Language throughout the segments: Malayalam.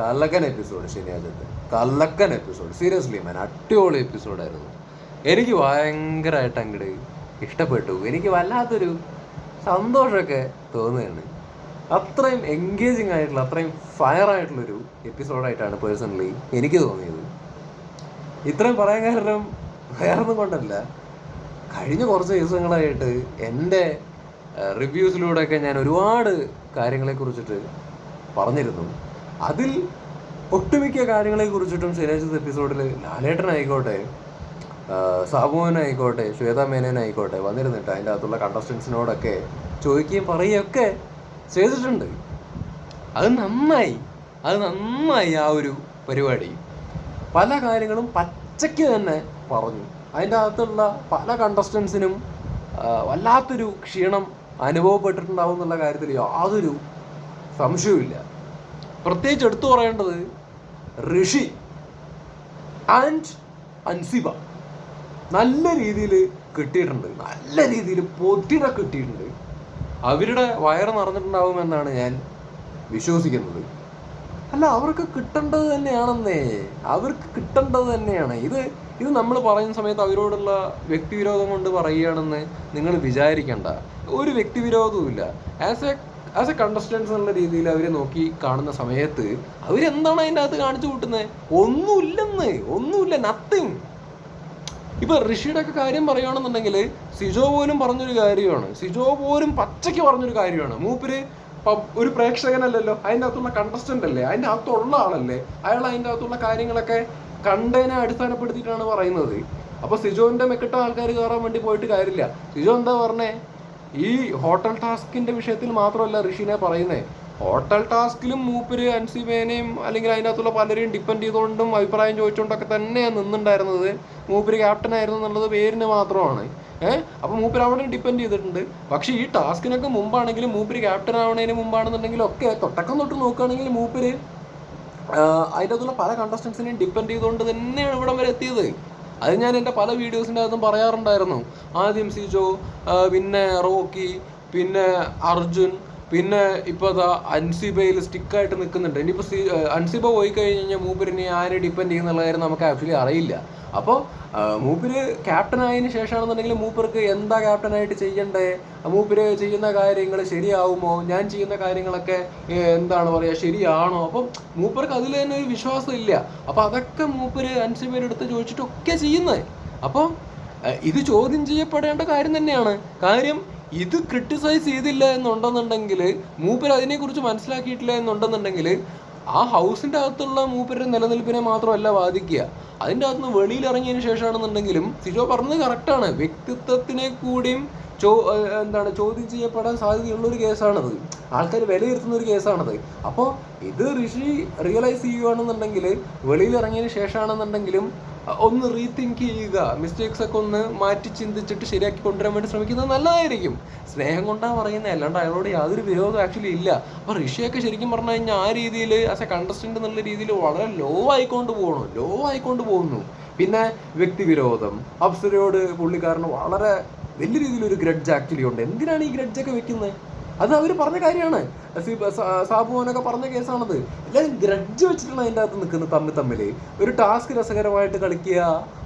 കല്ലക്കൻ എപ്പിസോഡ് ശനിയാഴ്ചത്തെ കലക്കൻ എപ്പിസോഡ് സീരിയസ്ലി മാൻ അടിപൊളി എപ്പിസോഡായിരുന്നു എനിക്ക് ഭയങ്കരമായിട്ട് അങ്ങോട്ട് ഇഷ്ടപ്പെട്ടു. എനിക്ക് വല്ലാത്തൊരു സന്തോഷമൊക്കെ തോന്നുകയാണ്. അത്രയും എൻഗേജിങ് ആയിട്ടുള്ള അത്രയും ഫയർ ആയിട്ടുള്ളൊരു എപ്പിസോഡായിട്ടാണ് പേഴ്സണലി എനിക്ക് തോന്നിയത്. ഇത്രയും പറയാൻ കാരണം വേറൊന്നും കൊണ്ടല്ല. കഴിഞ്ഞ കുറച്ച് ദിവസങ്ങളായിട്ട് എന്റെ റിവ്യൂസിലൂടെയൊക്കെ ഞാൻ ഒരുപാട് കാര്യങ്ങളെക്കുറിച്ചിട്ട് പറഞ്ഞിരുന്നു. അതിൽ ഒട്ടുമിക്ക കാര്യങ്ങളെ കുറിച്ചിട്ടും ശനിയാഴ്ച എപ്പിസോഡിൽ ലാലേട്ടനായിക്കോട്ടെ സാബുവിനായിക്കോട്ടെ ശ്വേത മേനോനായിക്കോട്ടെ വന്നിരുന്നിട്ട് അതിന്റെ അകത്തുള്ള കണ്ടസ്റ്റൻസിനോടൊക്കെ ചോദിക്കുകയും പറയുകയൊക്കെ ചെയ്തിട്ടുണ്ട്. അത് നന്നായി അത് നന്നായി ആ ഒരു പരിപാടി. പല കാര്യങ്ങളും പച്ചയ്ക്ക് തന്നെ പറഞ്ഞു. അതിന്റെ അകത്തുള്ള പല കണ്ടസ്റ്റൻസിനും വല്ലാത്തൊരു ക്ഷീണം അനുഭവപ്പെട്ടിട്ടുണ്ടാവും എന്നുള്ള കാര്യത്തിൽ യാതൊരു സംശയവുമില്ല. പ്രത്യേകിച്ച് എടുത്തു പറയേണ്ടത് ഋഷി ആൻഡ് അൻസിബ. നല്ല രീതിയിൽ കിട്ടിയിട്ടുണ്ട്. നല്ല രീതിയിൽ പൊതിര കിട്ടിയിട്ടുണ്ട്. അവരുടെ വയറ് നിറഞ്ഞിട്ടുണ്ടാവുമെന്നാണ് ഞാൻ വിശ്വസിക്കുന്നത്. അല്ല അവർക്ക് കിട്ടേണ്ടത് തന്നെയാണെന്നേ. അവർക്ക് കിട്ടേണ്ടത് തന്നെയാണ്. ഇത് ഇത് നമ്മൾ പറയുന്ന സമയത്ത് അവരോടുള്ള വ്യക്തിവിരോധം കൊണ്ട് പറയുകയാണെന്ന് നിങ്ങൾ വിചാരിക്കേണ്ട. ഒരു വ്യക്തിവിരോധവും ഇല്ല as a as a contestants എന്നുള്ള രീതിയിൽ അവരെ നോക്കി കാണുന്ന സമയത്ത് അവരെന്താണ് അതിന്റെ അകത്ത് കാണിച്ചു കൂട്ടുന്നത്? ഒന്നുമില്ലെന്ന് ഒന്നുമില്ല നത്തിങ് ഇപ്പൊ ഋഷിയുടെ ഒക്കെ കാര്യം പറയുകയാണെന്നുണ്ടെങ്കിൽ സിജോ പോലും പറഞ്ഞൊരു കാര്യമാണ്. സിജോ പോലും പച്ചയ്ക്ക് പറഞ്ഞൊരു കാര്യമാണ്. മൂപ്പര് ഒരു പ്രേക്ഷകനല്ലല്ലോ. അതിന്റെ അകത്തുള്ള കണ്ടസ്റ്റന്റ് അല്ലേ? അതിന്റെ അകത്തുള്ള ആളല്ലേ? അയാൾ അതിന്റെ അകത്തുള്ള കാര്യങ്ങളൊക്കെ കണ്ടതിനെ അടിസ്ഥാനപ്പെടുത്തിയിട്ടാണ് പറയുന്നത്. അപ്പൊ സിജോന്റെ മെക്കിട്ട ആൾക്കാർ കയറാൻ വേണ്ടി പോയിട്ട് കാര്യമില്ല. സിജോ എന്താ പറഞ്ഞേ? ഈ ഹോട്ടൽ ടാസ്കിന്റെ വിഷയത്തിൽ മാത്രമല്ല ഋഷിനെ പറയുന്നേ. ഹോട്ടൽ ടാസ്കിലും മൂപ്പര് അൻസിബേനെയും അല്ലെങ്കിൽ അതിനകത്തുള്ള പലരെയും ഡിപ്പെൻഡ് ചെയ്തുകൊണ്ടും അഭിപ്രായം ചോദിച്ചുകൊണ്ടൊക്കെ തന്നെയാണ് നിന്നുണ്ടായിരുന്നത്. മൂപ്പര് ക്യാപ്റ്റൻ ആയിരുന്നു എന്നുള്ളത് പേരിന് മാത്രമാണ്. ഏഹ് അപ്പൊ മൂപ്പര് അവിടെ ഡിപ്പെൻഡ് ചെയ്തിട്ടുണ്ട്. പക്ഷേ ഈ ടാസ്കിനൊക്കെ മുമ്പാണെങ്കിലും മൂപ്പര് ക്യാപ്റ്റൻ ആവണതിന് മുമ്പാണെന്നുണ്ടെങ്കിലും ഒക്കെ തൊട്ടക്കം തൊട്ട് നോക്കുകയാണെങ്കിൽ മൂപ്പര് അതിന്റെ അകത്തുള്ള പല കണ്ടസ്റ്റൻസിനെയും ഡിപ്പെൻഡ് ചെയ്തുകൊണ്ട് തന്നെയാണ് ഇവിടം വരെ എത്തിയത്. അത് ഞാൻ എന്റെ പല വീഡിയോസിന്റെ അകത്തും പറയാറുണ്ടായിരുന്നു. ആദ്യം സിജോ പിന്നെ റോക്കി പിന്നെ അർജുൻ പിന്നെ ഇപ്പോൾ അതാ അൻസിബയിൽ സ്റ്റിക്കായിട്ട് നിൽക്കുന്നുണ്ട്. ഇനിയിപ്പോൾ സി അൻസിബ പോയി കഴിഞ്ഞ് കഴിഞ്ഞാൽ മൂപ്പരിനെ ആരെ ഡിപ്പെൻഡ് ചെയ്യുന്നുള്ള കാര്യം നമുക്ക് ആക്ച്വലി അറിയില്ല. അപ്പോൾ മൂപ്പര് ക്യാപ്റ്റൻ ആയതിനു ശേഷമാണെന്നുണ്ടെങ്കിൽ മൂപ്പർക്ക് എന്താ ക്യാപ്റ്റനായിട്ട് ചെയ്യണ്ടേ? മൂപ്പര് ചെയ്യുന്ന കാര്യങ്ങൾ ശരിയാവുമോ? ഞാൻ ചെയ്യുന്ന കാര്യങ്ങളൊക്കെ എന്താണ് പറയുക ശരിയാണോ? അപ്പം മൂപ്പർക്ക് അതിൽ തന്നെ ഒരു വിശ്വാസം ഇല്ല. അപ്പം അതൊക്കെ മൂപ്പര് അൻസിബയുടെ അടുത്ത് ചോദിച്ചിട്ടൊക്കെ ചെയ്യുന്നത് അപ്പം ഏഹ്, ഇത് ചോദ്യം ചെയ്യപ്പെടേണ്ട കാര്യം തന്നെയാണ്. കാര്യം ഇത് ക്രിട്ടിസൈസ് ചെയ്തില്ല എന്നുണ്ടെന്നുണ്ടെങ്കിൽ മൂപ്പർ അതിനെക്കുറിച്ച് മനസ്സിലാക്കിയിട്ടില്ല എന്നുണ്ടെന്നുണ്ടെങ്കിൽ ആ ഹൗസിന്റെ അകത്തുള്ള മൂപ്പരുടെ നിലനിൽപ്പിനെ മാത്രമല്ല ബാധിക്കുക. അതിന്റെ അകത്തുനിന്ന് വെളിയിൽ ഇറങ്ങിയതിന് ശേഷമാണെന്നുണ്ടെങ്കിലും സിജോ പറഞ്ഞത് കറക്റ്റാണ് വ്യക്തിത്വത്തിനെ കൂടിയും ചോ എന്താണ് ചോദ്യം ചെയ്യപ്പെടാൻ സാധ്യതയുള്ള ഒരു കേസാണത്. ആൾക്കാർ വിലയിരുത്തുന്ന ഒരു കേസാണത്. അപ്പോൾ ഇത് ഋഷി റിയലൈസ് ചെയ്യുകയാണെന്നുണ്ടെങ്കിൽ വെളിയിൽ ഇറങ്ങിയതിന് ശേഷമാണെന്നുണ്ടെങ്കിലും ഒന്ന് റീതിങ്ക് ചെയ്യുക. മിസ്റ്റേക്സ് ഒക്കെ ഒന്ന് മാറ്റി ചിന്തിച്ചിട്ട് ശരിയാക്കി കൊണ്ടുവരാൻ വേണ്ടി ശ്രമിക്കുന്നത് നല്ലതായിരിക്കും. സ്നേഹം കൊണ്ടാണ് പറയുന്നത് അല്ലാണ്ട് അയാളോട് യാതൊരു വിരോധം ആക്ച്വലി ഇല്ല. അപ്പോൾ ഋഷിയൊക്കെ ശരിക്കും പറഞ്ഞു കഴിഞ്ഞാൽ ആ രീതിയിൽ ആസ് എ കണ്ടസ്റ്റന്റ് എന്നുള്ള രീതിയിൽ വളരെ ലോ ആയിക്കൊണ്ട് പോകണം ലോ ആയിക്കൊണ്ട് പോകുന്നു പിന്നെ വ്യക്തിവിരോധം അപ്സരയോട് പുള്ളിക്കാരന് വളരെ വലിയ രീതിയിലൊരു ഗ്രഡ്ജ് ആക്ച്വലി ഉണ്ട്. എന്തിനാണ് ഈ ഗ്രഡ്ജൊക്കെ വെക്കുന്നത് അത് അവർ പറഞ്ഞ കാര്യമാണ്. സാബുമോനൊക്കെ പറഞ്ഞ കേസാണത്. എല്ലാവരും ഗ്രഡ്ജ് വെച്ചിട്ടാണ് അതിന്റെ അകത്ത് നിൽക്കുന്നത് തമ്മിൽ തമ്മിൽ ഒരു ടാസ്ക് രസകരമായിട്ട് കളിക്കുക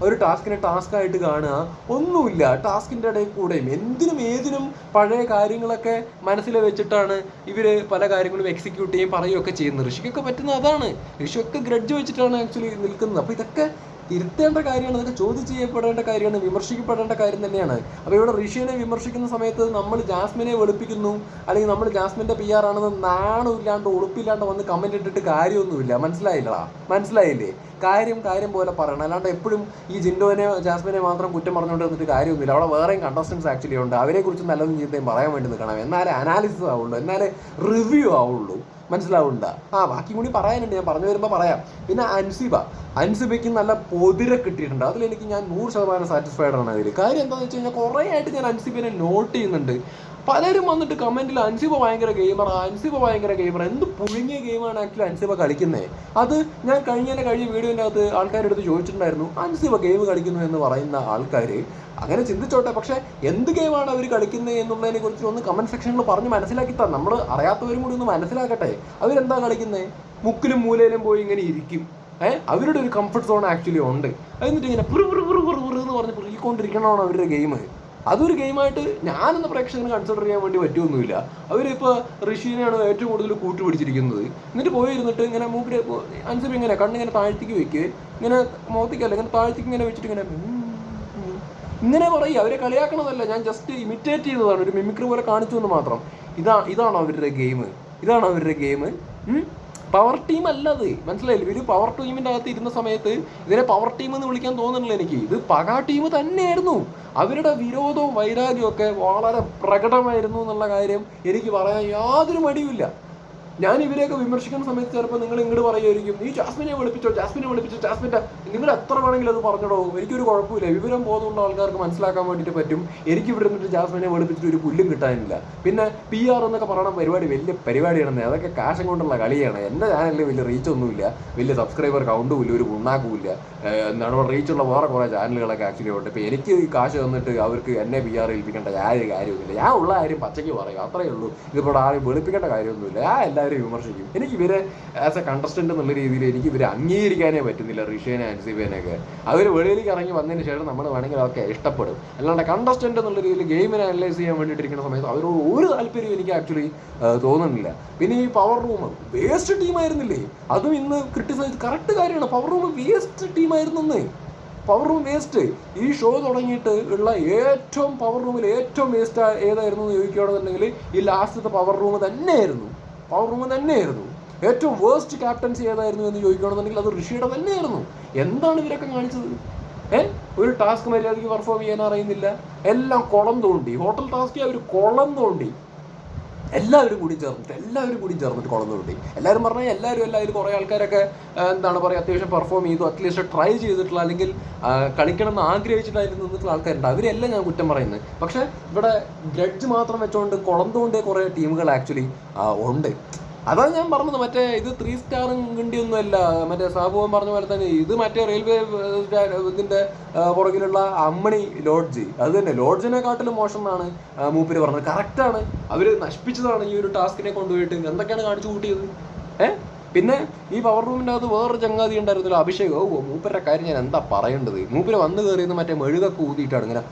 ഒരു ടാസ്കിനെ ടാസ്ക് ആയിട്ട് കാണുക ഒന്നുമില്ല. ടാസ്കിന്റെ ഇടയിൽ കൂടെയും. എന്തിനും ഏതിനും പഴയ കാര്യങ്ങളൊക്കെ മനസ്സിൽ വെച്ചിട്ടാണ് ഇവർ പല കാര്യങ്ങളും എക്സിക്യൂട്ട് ചെയ്യും പറയുകയൊക്കെ ചെയ്യുന്നത്. ഋഷിക്കൊക്കെ പറ്റുന്ന അതാണ്. ഋഷിയൊക്കെ ഗ്രഡ്ജ് വെച്ചിട്ടാണ് ആക്ച്വലി നിൽക്കുന്നത്. അപ്പോൾ ഇതൊക്കെ തിരുത്തേണ്ട കാര്യമാണ് അതൊക്കെ ചോദ്യം ചെയ്യപ്പെടേണ്ട കാര്യമാണ് വിമർശിക്കപ്പെടേണ്ട കാര്യം തന്നെയാണ്. അപ്പോൾ ഇവിടെ ഋഷിയെ വിമർശിക്കുന്ന സമയത്ത് നമ്മൾ ജാസ്മിനെ വെളുപ്പിക്കുന്നു അല്ലെങ്കിൽ നമ്മൾ ജാസ്മിന്റെ പി ആർ ആണെന്ന് നാണമില്ലാണ്ട് ഉളുപ്പില്ലാണ്ട് വന്ന് കമന്റ് ഇട്ടിട്ട് കാര്യമൊന്നുമില്ല. മനസ്സിലായില്ലടാ? മനസ്സിലായില്ലേ? കാര്യം കാര്യം പോലെ പറയണം. അല്ലാണ്ട് എപ്പോഴും ഈ ജിൻഡോനെ ജാസ്മിനെ മാത്രം കുറ്റം പറഞ്ഞുകൊണ്ട് വന്നിട്ട് കാര്യമൊന്നുമില്ല. അവിടെ വേറെയും കണ്ടസ്റ്റൻസ് ആക്ച്വലി ഉണ്ട്. അവരെ കുറിച്ച് നല്ലതും ചീത്തയും പറയാൻ വേണ്ടി നിൽക്കണം. എന്നാലേ അനാലിസിസ് ആവുള്ളൂ. എന്നാലേ റിവ്യൂ ആവുള്ളൂ. മനസ്സിലാവുണ്ട ആ ബാക്കി കൂടി പറയാനുണ്ട്. ഞാൻ പറഞ്ഞു വരുമ്പോൾ പറയാം. പിന്നെ അൻസിബ. അൻസിബയ്ക്ക് നല്ല പൊതിര കിട്ടിയിട്ടുണ്ട്. അതിൽ എനിക്ക് ഞാൻ നൂറ് ശതമാനം സാറ്റിസ്ഫൈഡ് ആണ് അതിൽ കാര്യം എന്താണെന്ന് വെച്ച് കഴിഞ്ഞാൽ കുറേ ആയിട്ട് ഞാൻ അൻസിബിനെ നോട്ട് ചെയ്യുന്നുണ്ട്. പലരും വന്നിട്ട് കമന്റിൽ അൻസിബ ഭയങ്കര ഗെയിമർ അൻസിബ ഭയങ്കര ഗെയിമർ എന്ത് പുഴുങ്ങിയ ഗെയിമാണ് ആക്ച്വലി അൻസിബ കളിക്കുന്നത് അത് ഞാൻ കഴിഞ്ഞതിനെ കഴിഞ്ഞ വീഡിയോന്റെ അകത്ത് ആൾക്കാരുടെ അടുത്ത് ചോദിച്ചിട്ടുണ്ടായിരുന്നു അൻസിബ ഗെയിം കളിക്കുന്നു എന്ന് പറയുന്ന ആൾക്കാർ അങ്ങനെ ചിന്തിച്ചോട്ടെ പക്ഷേ എന്ത് ഗെയിമാണ് അവർ കളിക്കുന്നത് എന്നുള്ളതിനെ കുറിച്ച് ഒന്ന് കമന്റ് സെക്ഷനിൽ പറഞ്ഞ് മനസ്സിലാക്കി താ നമ്മൾ അറിയാത്തവരും കൂടി ഒന്ന് മനസ്സിലാക്കട്ടെ അവരെന്താ കളിക്കുന്നത് മുക്കിലും മൂലയിലും പോയി ഇങ്ങനെ ഇരിക്കും. ഏഹ് അവരുടെ ഒരു കംഫർട്ട് സോൺ ആക്ച്വലി ഉണ്ട്. എന്നിട്ട് ഇങ്ങനെ പുറു പുറു പുറു പുറു എന്ന് പറഞ്ഞ് പുറകിക്കൊണ്ടിരിക്കണമാണ് അവരുടെ ഗെയിം അതൊരു ഗെയിമായിട്ട് ഞാനെന്ന പ്രേക്ഷകന് കൺസിഡർ ചെയ്യാൻ വേണ്ടി പറ്റുമൊന്നുമില്ല അവരിപ്പോൾ ഋഷീനെയാണ് ഏറ്റവും കൂടുതൽ കൂട്ടുപിടിച്ചിരിക്കുന്നത്. എന്നിട്ട് പോയിരുന്നിട്ട് ഇങ്ങനെ മൂപ്പിൽ അൻസബ് ഇങ്ങനെ കണ്ണിങ്ങനെ താഴ്ത്തിക്ക് വെക്കുക ഇങ്ങനെ മോത്തിക്കല്ല ഇങ്ങനെ താഴ്ത്തിക്ക് ഇങ്ങനെ വെച്ചിട്ട് ഇങ്ങനെ. ഇങ്ങനെ പറയും അവരെ കളിയാക്കണതല്ല. ഞാൻ ജസ്റ്റ് ഇമിറ്റേറ്റ് ചെയ്തതാണ്. ഒരു മിമിക്രി പോലെ കാണിച്ചു എന്ന് മാത്രം. ഇതാ ഇതാണോ അവരുടെ ഗെയിം ഇതാണോ അവരുടെ ഗെയിം പവർ ടീം അല്ല അത്. മനസ്സിലായില്ല? ഇവർ പവർ ടീമിന്റെ അകത്ത് ഇരുന്ന സമയത്ത് ഇതിനെ പവർ ടീം എന്ന് വിളിക്കാൻ തോന്നുന്നില്ല എനിക്ക്. ഇത് പക ടീം തന്നെയായിരുന്നു. അവരുടെ വിരോധവും വൈരാഗ്യവും ഒക്കെ വളരെ പ്രകടമായിരുന്നു എന്നുള്ള കാര്യം എനിക്ക് പറയാൻ യാതൊരു മടിയുമില്ല. ഞാൻ ഇവരെയൊക്കെ വിമർശിക്കുന്ന സമയത്ത് ചിലപ്പോൾ നിങ്ങൾ ഇങ്ങോട്ട് പറയുമായിരിക്കും നീ ജാസ്മിനെ വിളിപ്പിച്ചോ ജാസ്മിനെ വിളിപ്പിച്ചോ ജാസ്മിന്റെ നിങ്ങൾ എത്ര വേണമെങ്കിലും അത് പറഞ്ഞിടോ എനിക്കൊരു കുഴപ്പമില്ല വിവരം ബോധമുള്ള ആൾക്കാർക്ക് മനസ്സിലാക്കാൻ വേണ്ടിയിട്ട് പറ്റും. എനിക്ക് ഇവിടെ നിന്നിട്ട് ജാസ്മിനെ വിളിപ്പിച്ചിട്ട് ഒരു പുല്ലും കിട്ടാനില്ല. പിന്നെ പി ആർ എന്നൊക്കെ പറയണ പരിപാടി വലിയ പരിപാടിയാണ് അതൊക്കെ കാശം കൊണ്ടുള്ള കളിയാണ്. എന്റെ ചാനലിൽ വലിയ റീച്ച് ഒന്നുമില്ല. വലിയ സബ്സ്ക്രൈബർ കൗണ്ടും ഇല്ല ഒരു ഗുണാക്കും ഇല്ല. ഏഹ് എന്താണ് റീച്ചുള്ള വേറെ കുറേ ചാനലുകളൊക്കെ ആക്ച്വലി ഉണ്ട്. ഇപ്പോൾ എനിക്ക് കാശ് തന്നിട്ട് അവർക്ക് എന്നെ പി ആർ ഏൽപ്പിക്കേണ്ട യാതൊരു കാര്യമൊന്നുമില്ല. ഞാൻ ഉള്ള കാര്യം പച്ചയ്ക്ക് പറയും അത്രയേ ഉള്ളൂ. ഇതിപ്പോൾ ആരും വെളുപ്പിക്കേണ്ട കാര്യമൊന്നുമില്ല. ഞാൻ എല്ലാവരും വിമർശിക്കും? എനിക്ക് ഇവരെ ആസ് എ കണ്ടസ്റ്റന്റ് എന്നുള്ള രീതിയിൽ എനിക്ക് ഇവരെ അംഗീകരിക്കാനേ പറ്റുന്നില്ല ഋഷേനെ അൻസിബേനെയൊക്കെ. അവർ വെളിയിലേക്ക് ഇറങ്ങി വന്നതിന് ശേഷം നമ്മൾ വേണമെങ്കിൽ അതൊക്കെ ഇഷ്ടപ്പെടും. അല്ലാണ്ട് കണ്ടസ്റ്റന്റ് എന്നുള്ള രീതിയിൽ ഗെയിമിനെ അനലൈസ് ചെയ്യാൻ വേണ്ടിയിട്ടിരിക്കുന്ന സമയത്ത് അവരോട് ഒരു താല്പര്യം എനിക്ക് ആക്ച്വലി തോന്നുന്നില്ല. പിന്നെ ഈ പവർ റൂം വേസ്റ്റ് ടീമായിരുന്നില്ലേ അതും ഇന്ന് ക്രിട്ടിസൈസ് കറക്റ്റ് കാര്യമാണ്. പവർ റൂം വേസ്റ്റ് ടീമായിരുന്നെന്ന് പവർ റൂം വേസ്റ്റ് ഈ ഷോ തുടങ്ങിയിട്ട് ഉള്ള ഏറ്റവും പവർ റൂമിൽ ഏറ്റവും വേസ്റ്റ് ഏതായിരുന്നു എന്ന് ചോദിക്കുകയാണെന്നുണ്ടെങ്കിൽ ഈ ലാസ്റ്റത്തെ പവർ റൂം തന്നെയായിരുന്നു. പവർ റൂം തന്നെയായിരുന്നു. ഏറ്റവും വേസ്റ്റ് ക്യാപ്റ്റൻസി ഏതായിരുന്നു എന്ന് ചോദിക്കുകയാണെന്നുണ്ടെങ്കിൽ അത് ഋഷിയുടെ തന്നെയായിരുന്നു. എന്താണ് ഇവരൊക്കെ കാണിച്ചത്? ഏ? ഒരു ടാസ്ക് മര്യാദയ്ക്ക് പെർഫോം ചെയ്യാൻ അറിയുന്നില്ല. എല്ലാം കുളം തോണ്ടി. ഹോട്ടൽ ടാസ്ക് അവർ കുളം തോണ്ടി. എല്ലാവരും കൂടി ചേർന്നിട്ട് എല്ലാവരും കൂടി ചേർന്നിട്ട് കുളം കിട്ടി എല്ലാവരും പറഞ്ഞാൽ എല്ലാവരും എല്ലാവരും കുറേ ആൾക്കാരൊക്കെ എന്താണ് പറയുക അത്യാവശ്യം പെർഫോം ചെയ്തു അറ്റ്ലീസ്റ്റ് ട്രൈ ചെയ്തിട്ടുള്ള അല്ലെങ്കിൽ കളിക്കണം എന്ന് ആഗ്രഹിച്ചിട്ടായിരുന്നു നിന്നിട്ടുള്ള ആൾക്കാരുണ്ട്. അവരെല്ലാം ഞാൻ കുറ്റം പറയുന്നത്. പക്ഷേ ഇവിടെ ഗ്രഡ്ജ് മാത്രം വെച്ചുകൊണ്ട് കുളം തോണ്ടിയ കുറേ ടീമുകൾ ആക്ച്വലി ഉണ്ട്. അതാണ് ഞാൻ പറഞ്ഞത്. മറ്റേ ഇത് ത്രീ സ്റ്റാറും കിണ്ടിയൊന്നും അല്ല. മറ്റേ സാബുവൻ പറഞ്ഞ പോലെ തന്നെ ഇത് മറ്റേ റെയിൽവേ ഇതിന്റെ പുറകിലുള്ള അമ്മണി ലോഡ്ജ് അത് തന്നെ. ലോഡ്ജിനെക്കാട്ടിലും മോശം എന്നാണ് മൂപ്പര് പറഞ്ഞത്. കറക്റ്റാണ് അവർ നശിപ്പിച്ചതാണ് ഈ ഒരു ടാസ്കിനെ കൊണ്ടുപോയിട്ട്. എന്തൊക്കെയാണ് കാണിച്ചു കൂട്ടിയത്? ഏ പിന്നെ ഈ പവർ റൂമിന്റെ അകത്ത് വേറൊരു ചങ്ങാതി ഉണ്ടായിരുന്നല്ലോ അഭിഷേക്. ഓ മൂപ്പരുടെ കാര്യം ഞാൻ എന്താ പറയേണ്ടത്? മൂപ്പര് വന്ന് കയറിയെന്ന് മറ്റേ മെഴുകൊക്കെ ഊതിയിട്ടാണ് ഇങ്ങനെ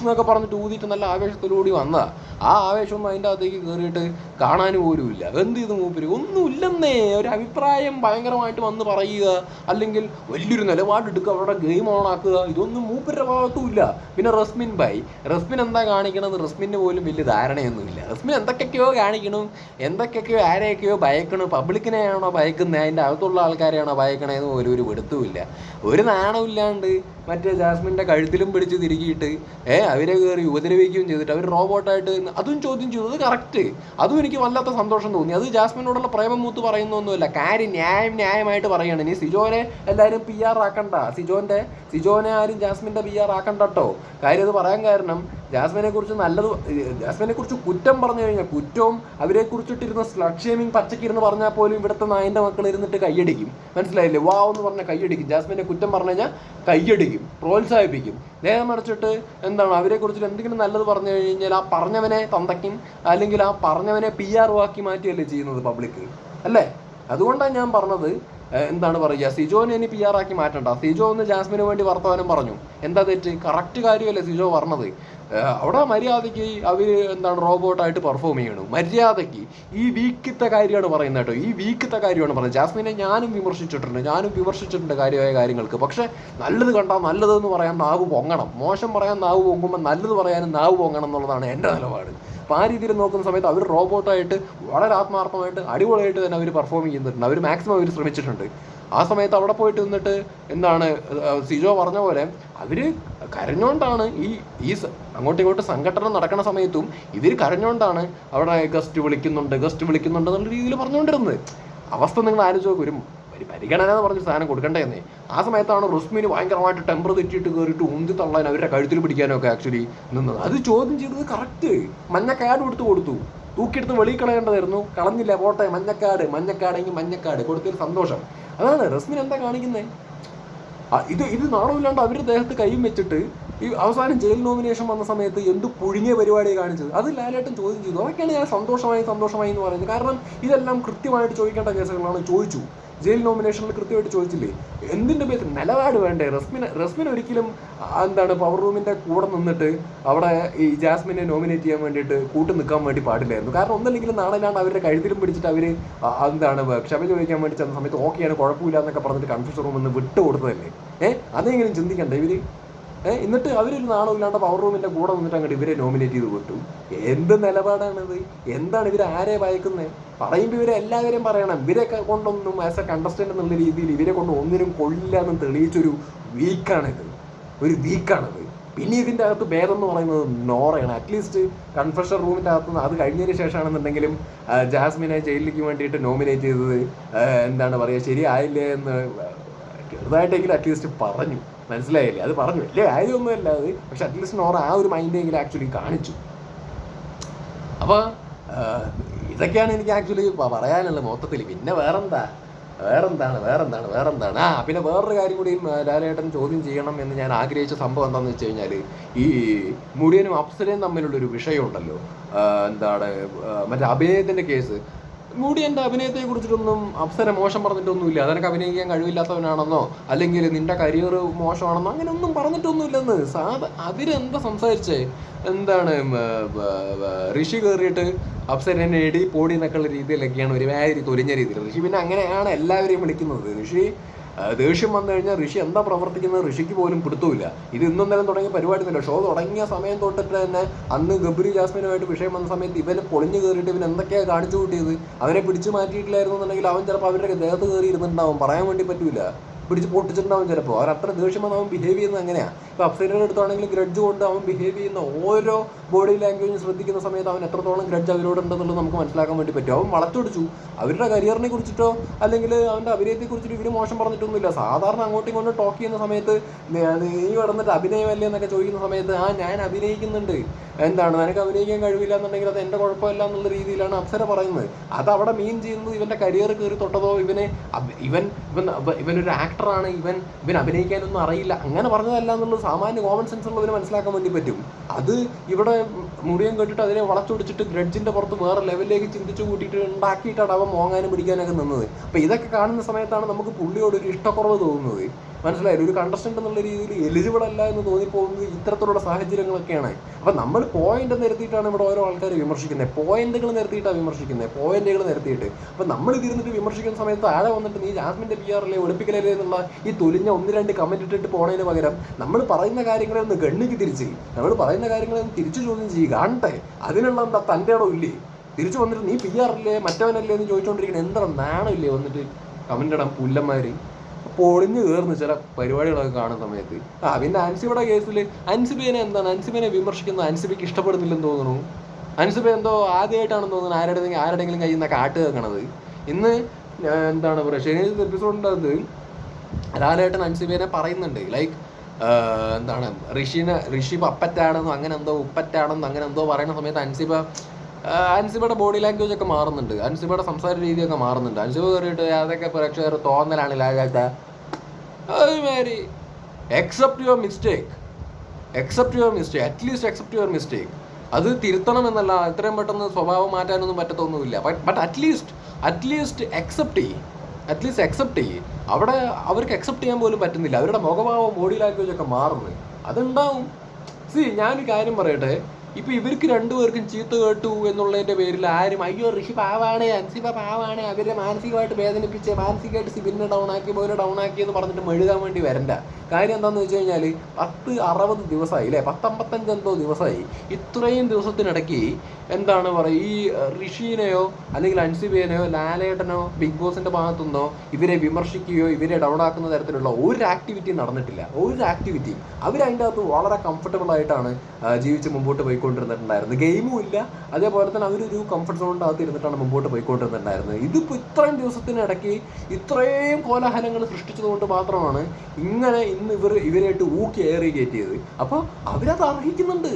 എന്നൊക്കെ പറഞ്ഞിട്ട് ഊതിയിട്ട് നല്ല ആവേശത്തോടുകൂടി വന്നതാ. ആ ആവേശമൊന്നും അതിന്റെ അകത്തേക്ക് കയറിയിട്ട് കാണാൻ പോലുമില്ല. എന്ത് ചെയ്തു മൂപ്പര്? ഒന്നുമില്ലെന്നേ. ഒരു അഭിപ്രായം ഭയങ്കരമായിട്ട് വന്ന് പറയുക അല്ലെങ്കിൽ വലിയൊരു നിലപാടെടുക്കുക അവരുടെ ഗെയിം ഓൺ ആക്കുക ഇതൊന്നും മൂപ്പരുടെ ഭാഗത്തും ഇല്ല. പിന്നെ റസ്മിൻ ബൈ റസ്മിൻ എന്താ കാണിക്കണത്? റസ്മിന് പോലും വലിയ ധാരണയൊന്നുമില്ല. റസ്മിൻ എന്തൊക്കെയൊക്കെയോ കാണിക്കണം. എന്തൊക്കെയൊക്കെയോ ആരെയൊക്കെയോ ഭയക്കണം. പബ്ലിക്കിനെയാണോ ഭയക്കുന്നത് അതിന്റെ അകത്തുള്ള ആൾക്കാരെയാണോ വായിക്കണേന്ന് പോലും ഒരു വെടുത്തുമില്ല ഒരു നാണമില്ലാണ്ട് മറ്റേ ജാസ്മിന്റെ കഴുത്തിലും പിടിച്ച് തിരികിയിട്ട് ഏ അവരെ കയറി ഉപദ്രവിക്കുകയും ചെയ്തിട്ട് അവർ റോബോട്ടായിട്ട് അതും ചോദ്യം ചെയ്തു അത് കറക്റ്റ് അതും എനിക്ക് വല്ലാത്ത സന്തോഷം തോന്നി. അത് ജാസ്മിനോടുള്ള പ്രേമം മൂത്ത് പറയുന്നൊന്നുമില്ല കാര്യം ന്യായം ന്യായമായിട്ട് പറയുകയാണ് ഇനി സിജോനെ എല്ലാവരും പി ആർ ആക്കണ്ട. സിജോന്റെ സിജോനെ ആരും ജാസ്മിന്റെ പി ആർ ആക്കണ്ട കേട്ടോ കാര്യം അത് പറയാൻ കാരണം ജാസ്മിനെ കുറിച്ച് നല്ലത് ജാസ്മിനെ കുറിച്ച് കുറ്റം പറഞ്ഞു കഴിഞ്ഞാൽ കുറ്റവും അവരെ കുറിച്ചിട്ടിരുന്ന സ്ലഡ് ഷേമിങ് പച്ചക്കിരുന്ന് പറഞ്ഞാൽ പോലും ഇവിടുത്തെ നായന്റെ മക്കൾ ഇരുന്നിട്ട് കൈയടിക്കും. മനസ്സിലായില്ലേ? വാവ് എന്ന് പറഞ്ഞാൽ കൈയടിക്കും. ജാസ്മിനെ കുറ്റം പറഞ്ഞു കഴിഞ്ഞാൽ കൈയടിക്കും. പ്രോത്സാഹിപ്പിക്കും പ്രോത്സാഹിപ്പിക്കും. നേരെ മറിച്ചിട്ട് എന്താണ് അവരെ കുറിച്ചിട്ട് എന്തെങ്കിലും നല്ലത് പറഞ്ഞു കഴിഞ്ഞാൽ ആ പറഞ്ഞവനെ തന്തയ്ക്കും അല്ലെങ്കിൽ ആ പറഞ്ഞവനെ പി ആർ ആക്കി മാറ്റിയല്ലേ ചെയ്യുന്നത് പബ്ലിക് അല്ലേ? അതുകൊണ്ടാണ് ഞാൻ പറഞ്ഞത് എന്താണ് പറയുക സിജോനെ ഇനി പി ആർ ആക്കി മാറ്റണ്ട. സിജോ ഒന്ന് ജാസ്മിന് വേണ്ടി വർത്തമാനം പറഞ്ഞു. എന്താ തെറ്റ്? കറക്റ്റ് കാര്യമല്ലേ സിജോ പറഞ്ഞത്? അവിടെ മര്യാദയ്ക്ക് അവർ എന്താണ് റോബോട്ടായിട്ട് പെർഫോം ചെയ്യണു. മര്യാദയ്ക്ക്. ഈ വീക്കത്തെ കാര്യമാണ് പറയുന്നത് കേട്ടോ. ഈ വീക്കത്തെ കാര്യമാണ് പറയുന്നത് ജാസ്മിനെ ഞാനും വിമർശിച്ചിട്ടുണ്ട്. ഞാനും വിമർശിച്ചിട്ടുണ്ട് കാര്യമായ കാര്യങ്ങൾക്ക്. പക്ഷേ നല്ലത് കണ്ടാൽ നല്ലതെന്ന് പറയാൻ നാവ് പൊങ്ങണം. മോശം പറയാൻ നാവ് പൊങ്ങുമ്പോൾ നല്ലത് പറയാനും നാവ് പൊങ്ങണം എന്നുള്ളതാണ് എന്റെ നിലപാട്. അപ്പോൾ ആ രീതിയിൽ നോക്കുന്ന സമയത്ത് അവർ റോബോട്ടായിട്ട് വളരെ ആത്മാർത്ഥമായിട്ട് അടിപൊളിയായിട്ട് തന്നെ അവർ പെർഫോം ചെയ്യുന്നുണ്ട്. അവർ മാക്സിമം അവർ ശ്രമിച്ചിട്ടുണ്ട്. ആ സമയത്ത് അവിടെ പോയിട്ട് നിന്നിട്ട് എന്താണ് സിജോ പറഞ്ഞ പോലെ അവർ കരഞ്ഞുകൊണ്ടാണ് ഈ ഈ അങ്ങോട്ടും ഇങ്ങോട്ടും സംഘടന നടക്കുന്ന സമയത്തും ഇവർ കരഞ്ഞുകൊണ്ടാണ് അവിടെ ഗസ്റ്റ് വിളിക്കുന്നുണ്ട് ഗസ്റ്റ് വിളിക്കുന്നുണ്ട് എന്നുള്ള രീതിയിൽ പറഞ്ഞുകൊണ്ടിരുന്നത് അവസ്ഥ നിങ്ങൾ ആലോചിച്ച് നോക്കും ഒരു പരിഗണന എന്ന് പറഞ്ഞ സാധനം കൊടുക്കണ്ടേ എന്നേ. ആ സമയത്താണ് റുസ്മിന് ഭയങ്കരമായിട്ട് ടെമ്പർ തെറ്റിയിട്ട് കയറിയിട്ട് ഉന്തി തള്ളാൻ അവരുടെ കഴുത്തിൽ പിടിക്കാനൊക്കെ ആക്ച്വലി നിന്നത്. അത് ചോദ്യം ചെയ്തത് കറക്റ്റ് മഞ്ഞക്കാട് കൊടുത്തു കൊടുത്തു. തൂക്കിയെടുത്ത് വെളിയിൽ കളയേണ്ടതായിരുന്നു കളഞ്ഞില്ല പോട്ടെ മഞ്ഞക്കാട് മഞ്ഞക്കാടെങ്കിൽ മഞ്ഞക്കാട് കൊടുത്തതിൽ സന്തോഷം. അതാണ് റസ്മിൻ എന്താ കാണിക്കുന്നത് ഇത് ഇത് നാണമില്ലാണ്ട് അവരുടെ ദേഹത്ത് കൈയും വെച്ചിട്ട് ഈ അവസാനം ജയിൽ നോമിനേഷൻ വന്ന സമയത്ത് എന്ത് പുഴുങ്ങിയ പരിപാടിയെ കാണിച്ചത്? അത് ലാലേട്ടൻ ചോദ്യം ചെയ്തു. അതൊക്കെയാണ് ഞാൻ സന്തോഷമായി സന്തോഷമായി എന്ന് പറയുന്നത്. കാരണം ഇതെല്ലാം കൃത്യമായിട്ട് ചോദിക്കേണ്ട കേസുകളാണ്. ചോദിച്ചു. ജയിൽ നോമിനേഷനിൽ കൃത്യമായിട്ട് ചോദിച്ചില്ലേ? എന്തിന്റെ പേര് നിലപാട് വേണ്ടേ? റസ്മിന് റസ്മിൻ ഒരിക്കലും എന്താണ് പവർ റൂമിന്റെ കൂടെ നിന്നിട്ട് അവിടെ ഈ ജാസ്മിനെ നോമിനേറ്റ് ചെയ്യാൻ വേണ്ടിയിട്ട് കൂട്ട് നിൽക്കാൻ വേണ്ടി പാടില്ലായിരുന്നു. കാരണം ഒന്നല്ലെങ്കിലും നാളെയാണ് അവരുടെ കഴുത്തിലും പിടിച്ചിട്ട് അവർ ആ, എന്താണ് ക്ഷമ ചോദിക്കാൻ വേണ്ടി ചെന്ന സമയത്ത് ഓക്കെയാണ് കുഴപ്പമില്ല എന്നൊക്കെ പറഞ്ഞിട്ട് കൺഫ്യൂഷൻ റൂമിൽ നിന്ന് വിട്ടു കൊടുത്തതല്ലേ ഏഹ് അതെങ്കിലും ചിന്തിക്കണ്ടേ ഏഹ് എന്നിട്ട് അവരൊരു നാണം ഇല്ലാണ്ട് പവർ റൂമിന്റെ കൂടെ നിന്നിട്ട് അങ്ങോട്ട് ഇവരെ നോമിനേറ്റ് ചെയ്ത് വിട്ടു. എന്ത് നിലപാടാണിത്? എന്താണ് ഇവരെ ആരെ വായിക്കുന്നത് പറയുമ്പോൾ ഇവരെ എല്ലാവരെയും പറയണം. ഇവരെ കൊണ്ടൊന്നും ആസ് എ കണ്ടസ്റ്റന്റ് എന്നുള്ള രീതിയിൽ ഇവരെ കൊണ്ട് ഒന്നിനും കൊള്ളില്ല എന്ന് തെളിയിച്ചൊരു വീക്കാണിത് ഒരു വീക്കാണിത് പിന്നെ ഇതിന്റെ അകത്ത് ഭേദം എന്ന് പറയുന്നത് നോറയാണ്. അറ്റ്ലീസ്റ്റ് കൺഫെഷൻ റൂമിന്റെ അകത്ത് അത് കഴിഞ്ഞതിന് ശേഷമാണെന്നുണ്ടെങ്കിലും ജാസ്മിനെ ജയിലിലേക്ക് വേണ്ടിയിട്ട് നോമിനേറ്റ് ചെയ്തത് എന്താണ് പറയുക ശരിയായില്ലേ എന്ന് ചെറുതായിട്ടെങ്കിലും അറ്റ്ലീസ്റ്റ് പറഞ്ഞു. മനസ്സിലായില്ലേ? അത് പറഞ്ഞു. വലിയ കാര്യമൊന്നുമല്ല അത്. പക്ഷെ അറ്റ്ലീസ്റ്റ് നോറ ആ ഒരു മൈൻഡെങ്കിലും ആക്ച്വലി കാണിച്ചു. അപ്പോൾ ഇതൊക്കെയാണ് എനിക്ക് ആക്ച്വലി പറയാനുള്ളത് മൊത്തത്തിൽ പിന്നെ വേറെന്താ? വേറെന്താണ്? വേറെന്താണ്? വേറെന്താണ്? ആ പിന്നെ വേറൊരു കാര്യം കൂടി ലാലേട്ടൻ ചോദ്യം ചെയ്യണം എന്ന് ഞാൻ ആഗ്രഹിച്ച സംഭവം എന്താണെന്ന് വെച്ച് കഴിഞ്ഞാൽ ഈ മുടിയനും അപ്സരയും തമ്മിലുള്ളൊരു വിഷയമുണ്ടല്ലോ. എന്താണ്? മറ്റേ അഭിനയത്തിന്റെ കേസ് മുടിയന്റെ അഭിനയത്തെ കുറിച്ചിട്ടൊന്നും അപ്സര മോശം പറഞ്ഞിട്ടൊന്നുമില്ല. അതിനൊക്കെ അഭിനയിക്കാൻ കഴിവില്ലാത്തവനാണെന്നോ അല്ലെങ്കിൽ നിന്റെ കരിയർ മോശമാണെന്നോ അങ്ങനെ ഒന്നും പറഞ്ഞിട്ടൊന്നുമില്ലെന്ന്. സാധ അവരെന്താ സംസാരിച്ചേ? എന്താണ് ഋഷി കയറിയിട്ട് അപ്സരനെ എടി പോടി എന്നൊക്കെയുള്ള രീതിയിലൊക്കെയാണ് ഒരുമാതിരി തൊലിഞ്ഞ രീതിയിൽ. ഋഷി പിന്നെ അങ്ങനെയാണ് എല്ലാവരെയും വിളിക്കുന്നത്. ഋഷി ദേഷ്യം വന്നു കഴിഞ്ഞാൽ ഋഷി എന്താ പ്രവർത്തിക്കുന്നത്? ഋഷിക്ക് പോലും പിടുത്തമില്ല ഇത് ഇന്നും നേരം തുടങ്ങിയ പരിപാടി തന്നെ ഷോ തുടങ്ങിയ സമയം തൊട്ടിട്ട് തന്നെ അന്ന് ഗബ്രി ജാസ്മിനുമായിട്ട് വിഷയം വന്ന സമയത്ത് ഇവനെ പൊളിഞ്ഞു കയറിയിട്ട് ഇവൻ എന്തൊക്കെയാണ് കാണിച്ചു കൂട്ടിയത്? അവനെ പിടിച്ചു മാറ്റിയിട്ടില്ലായിരുന്നു എന്നുണ്ടെങ്കിൽ അവൻ ചിലപ്പോൾ അവരുടെ ദേഹത്ത് കയറി ഇരുന്നിട്ടുണ്ടാവും. പറയാൻ വേണ്ടി പറ്റൂല. പിടിച്ച് പൊട്ടിച്ചിട്ടുണ്ടാവും ചിലപ്പോൾ അവർ അത്ര ദേഷ്യം വന്ന് അവൻ ബിഹേവ് ചെയ്യുന്നത് അങ്ങനെയാണ് ഇപ്പോൾ അടുത്താണെങ്കിൽ ഗ്രഡ്ജ് കൊണ്ട് അവൻ ബിഹേവ് ചെയ്യുന്ന ഓരോ ബോഡി ലാംഗ്വേജ് ശ്രദ്ധിക്കുന്ന സമയത്ത് അവൻ എത്രത്തോളം ഗ്രഡ്ജ് അവരോട് ഉണ്ടെന്നുള്ളത് നമുക്ക് മനസ്സിലാക്കാൻ വേണ്ടി പറ്റും. അവൻ വളച്ചൊടിച്ചു. അവരുടെ കരിയറിനെ കുറിച്ചിട്ടോ അല്ലെങ്കിൽ അവന്റെ അഭിനയത്തെ കുറിച്ചിട്ട് ഇവർ മോശം പറഞ്ഞിട്ടൊന്നുമില്ല. സാധാരണ അങ്ങോട്ടും ഇങ്ങോട്ടും ടോക്ക് ചെയ്യുന്ന സമയത്ത് നീ കടന്നിട്ട് അഭിനയമല്ലേ എന്നൊക്കെ ചോദിക്കുന്ന സമയത്ത് ആ ഞാൻ അഭിനയിക്കുന്നുണ്ട്. എന്താണ്? നിനക്ക് അഭിനയിക്കാൻ കഴിവില്ല എന്നുണ്ടെങ്കിൽ അത് എന്റെ കുഴപ്പമില്ല എന്നുള്ള രീതിയിലാണ് അപ്സര പറയുന്നത്. അത് അവിടെ മീൻ ചെയ്യുന്നത് ഇവന്റെ കരിയർ കയറി തൊട്ടതോ ഇവനെ ഇവൻ ഇവൻ ഇവനൊരു ആക്ടറാണ് ഇവൻ ഇവൻ അഭിനയിക്കാനൊന്നും അറിയില്ല. അങ്ങനെ പറഞ്ഞതല്ല എന്നുള്ളത് സാമാന്യ കോമൺ സെൻസ് ഉള്ളവന് മനസ്സിലാക്കാൻ വേണ്ടി പറ്റും. അത് ഇവിടെ മുടിയം കെട്ടിട്ട് അതിനെ വളച്ചൊടിച്ചിട്ട് ഗ്രഡ്ജിന്റെ പുറത്ത് വേറെ ലെവലിലേക്ക് ചിന്തിച്ചു കൂട്ടിയിട്ട് ഉണ്ടാക്കിയിട്ടാണ് അവൻ മോങ്ങാനും പിടിക്കാനൊക്കെ നിന്നത്. അപ്പൊ ഇതൊക്കെ കാണുന്ന സമയത്താണ് നമുക്ക് പുള്ളിയോട് ഒരു ഇഷ്ടക്കുറവ് തോന്നുന്നത്. മനസ്സിലായില്ല ഒരു കണ്ടസ്റ്റന്റ് എന്നുള്ള രീതിയിൽ എലിജിബിൾ അല്ല എന്ന് തോന്നിപ്പോകുന്നത് ഇത്തരത്തിലുള്ള സാഹചര്യങ്ങളൊക്കെയാണ്. അപ്പൊ നമ്മൾ പോയിന്റ് നിരത്തിയിട്ടാണ് ഇവിടെ ഓരോ ആൾക്കാർ വിമർശിക്കുന്നത്. പോയിന്റുകൾ നിരത്തിയിട്ടാണ് വിമർശിക്കുന്നത്. പോയിന്റുകൾ നിരത്തിയിട്ട്. അപ്പൊ നമ്മൾ ഇതിരുന്നിട്ട് വിമർശിക്കുന്ന സമയത്ത് താഴെ വന്നിട്ട് നീ ജാസ്മിന്റെ പി അല്ലേ ഒളിപ്പിക്കലല്ലേ എന്നുള്ള ഈ തൊലിഞ്ഞ ഒന്ന് രണ്ട് കമന്റ് ഇട്ടിട്ട് പോണതിന് പകരം നമ്മൾ പറയുന്ന കാര്യങ്ങളെ ഒന്ന് ഗണ്ണിക്ക് തിരിച്ച്. നമ്മൾ പറയുന്ന കാര്യങ്ങളെ ഒന്ന് തിരിച്ചു ചോദ്യം ചെയ്യുക. കാണട്ടെ അതിനുള്ള എന്താ തന്റെ ഇടം ഇല്ലേ? തിരിച്ചു വന്നിട്ട് നീ പി അല്ലേ മറ്റവനല്ലേ എന്ന് ചോദിച്ചുകൊണ്ടിരിക്കുന്നത് എന്താ നാണമില്ലേ വന്നിട്ട്? കമന്റ് ഇടാൻ പുല്ലന്മാര്. പൊളിഞ്ഞു കയറുന്നു ചില പരിപാടികളൊക്കെ കാണുന്ന സമയത്ത്. ആ പിന്നെ അൻസിബയുടെ കേസിൽ അൻസിബിനെ എന്താണ്? അൻസിബിനെ വിമർശിക്കുന്ന അൻസിബിക്ക് ഇഷ്ടപ്പെടുന്നില്ലെന്ന് തോന്നുന്നു. അൻസിബ എന്തോ ആദ്യമായിട്ടാണെന്ന് തോന്നുന്നു. ആരുടെ ആരുടെങ്കിലും കയ്യിൽ നിന്നൊക്കെ ആട്ട് കേൾക്കണത്. ഇന്ന് എന്താണ് പറയുക ശനിയാഴ്ച എപ്പിസോഡ് അകത്ത് ലാലേട്ടൻ അൻസിബിനെ പറയുന്നുണ്ട്. ലൈക്ക് എന്താണ്? ഋഷിനെ ഋഷി പപ്പറ്റാണെന്നോ അങ്ങനെ എന്തോ ഉപ്പറ്റാണെന്നോ അങ്ങനെ എന്തോ പറയുന്ന സമയത്ത് അൻസിബ അൻസിബയുടെ ബോഡി ലാംഗ്വേജ് ഒക്കെ മാറുന്നുണ്ട്. അൻസിബയുടെ സംസാര രീതിയൊക്കെ മാറുന്നുണ്ട്. അൻസിബ കയറിയിട്ട് അതൊക്കെ പ്രേക്ഷകർ തോന്നലാണ് ലാഗാട്ട ഒരുമാതിരി except your mistake except your mistake at least except your mistake അത് തിരുത്തണം എന്നല്ല. എത്രയും പെട്ടെന്ന് സ്വഭാവം മാറ്റാനൊന്നും പറ്റത്തൊന്നുമില്ല. But at least at least accept ചെയ്യും അറ്റ്ലീസ്റ്റ് അക്സെപ്റ്റ് ചെയ്യും. അവിടെ അവർക്ക് അക്സെപ്റ്റ് ചെയ്യാൻ പോലും പറ്റുന്നില്ല. അവരുടെ മുഖഭാവം ബോഡി ലാംഗ്വേജ് ഒക്കെ മാറുന്നു അതുണ്ടാവും. സി ഞാനൊരു കാര്യം പറയട്ടെ. ഇപ്പൊ ഇവർക്ക് രണ്ടുപേർക്കും ചീത്ത കേട്ടു എന്നുള്ളതിന്റെ പേരിൽ ആരും അയ്യോ ഋഷി പാവാണേ അൻസിബ പാവാണേ അവരെ മാനസികമായിട്ട് വേദനിപ്പിച്ച് മാനസികമായിട്ട് സിബിലിനെ ഡൗൺ ആക്കി പോലെ ഡൗൺ ആക്കി എന്ന് പറഞ്ഞിട്ട് മെഴുകാൻ വേണ്ടി വരണ്ട. കാര്യം എന്താണെന്ന് വെച്ച് കഴിഞ്ഞാൽ പത്ത് അറുപത് ദിവസമായി അല്ലേ? പത്തമ്പത്തഞ്ച് എന്തോ ദിവസമായി ഇത്രയും ദിവസത്തിനിടയ്ക്ക് എന്താണ് പറയുക ഈ ഋഷീനെയോ അല്ലെങ്കിൽ അൻസിബേനെയോ ലാലേട്ടനോ ബിഗ് ബോസിന്റെ ഭാഗത്തുനിന്നോ ഇവരെ വിമർശിക്കുകയോ ഇവരെ ഡൗൺ ആക്കുന്ന തരത്തിലുള്ള ഒരു ആക്ടിവിറ്റി നടന്നിട്ടില്ല. ഒരു ആക്ടിവിറ്റി അവരതിന്റെ അകത്ത് വളരെ കംഫർട്ടബിൾ ആയിട്ടാണ് ജീവിച്ച് മുമ്പോട്ട് പോയിക്കൊണ്ടിരുന്നിട്ടുണ്ടായിരുന്നത്. ഗെയിമും ഇല്ല. അതേപോലെ തന്നെ അവരൊരു കംഫർട്ട് സോണിന്റെ അകത്ത് ഇരുന്നിട്ടാണ് മുമ്പോട്ട് പോയിക്കൊണ്ടിരുന്നിട്ടുണ്ടായിരുന്നത്. ഇതിപ്പോൾ ഇത്രയും ദിവസത്തിനിടയ്ക്ക് ഇത്രയും കോലാഹലങ്ങൾ സൃഷ്ടിച്ചതുകൊണ്ട് മാത്രമാണ് ഇങ്ങനെ ഇന്ന് ഇവർ ഇവരായിട്ട് ഊക്കി ഏറി കയറ്റിയത് അപ്പോൾ അവരത് അർഹിക്കുന്നുണ്ട്.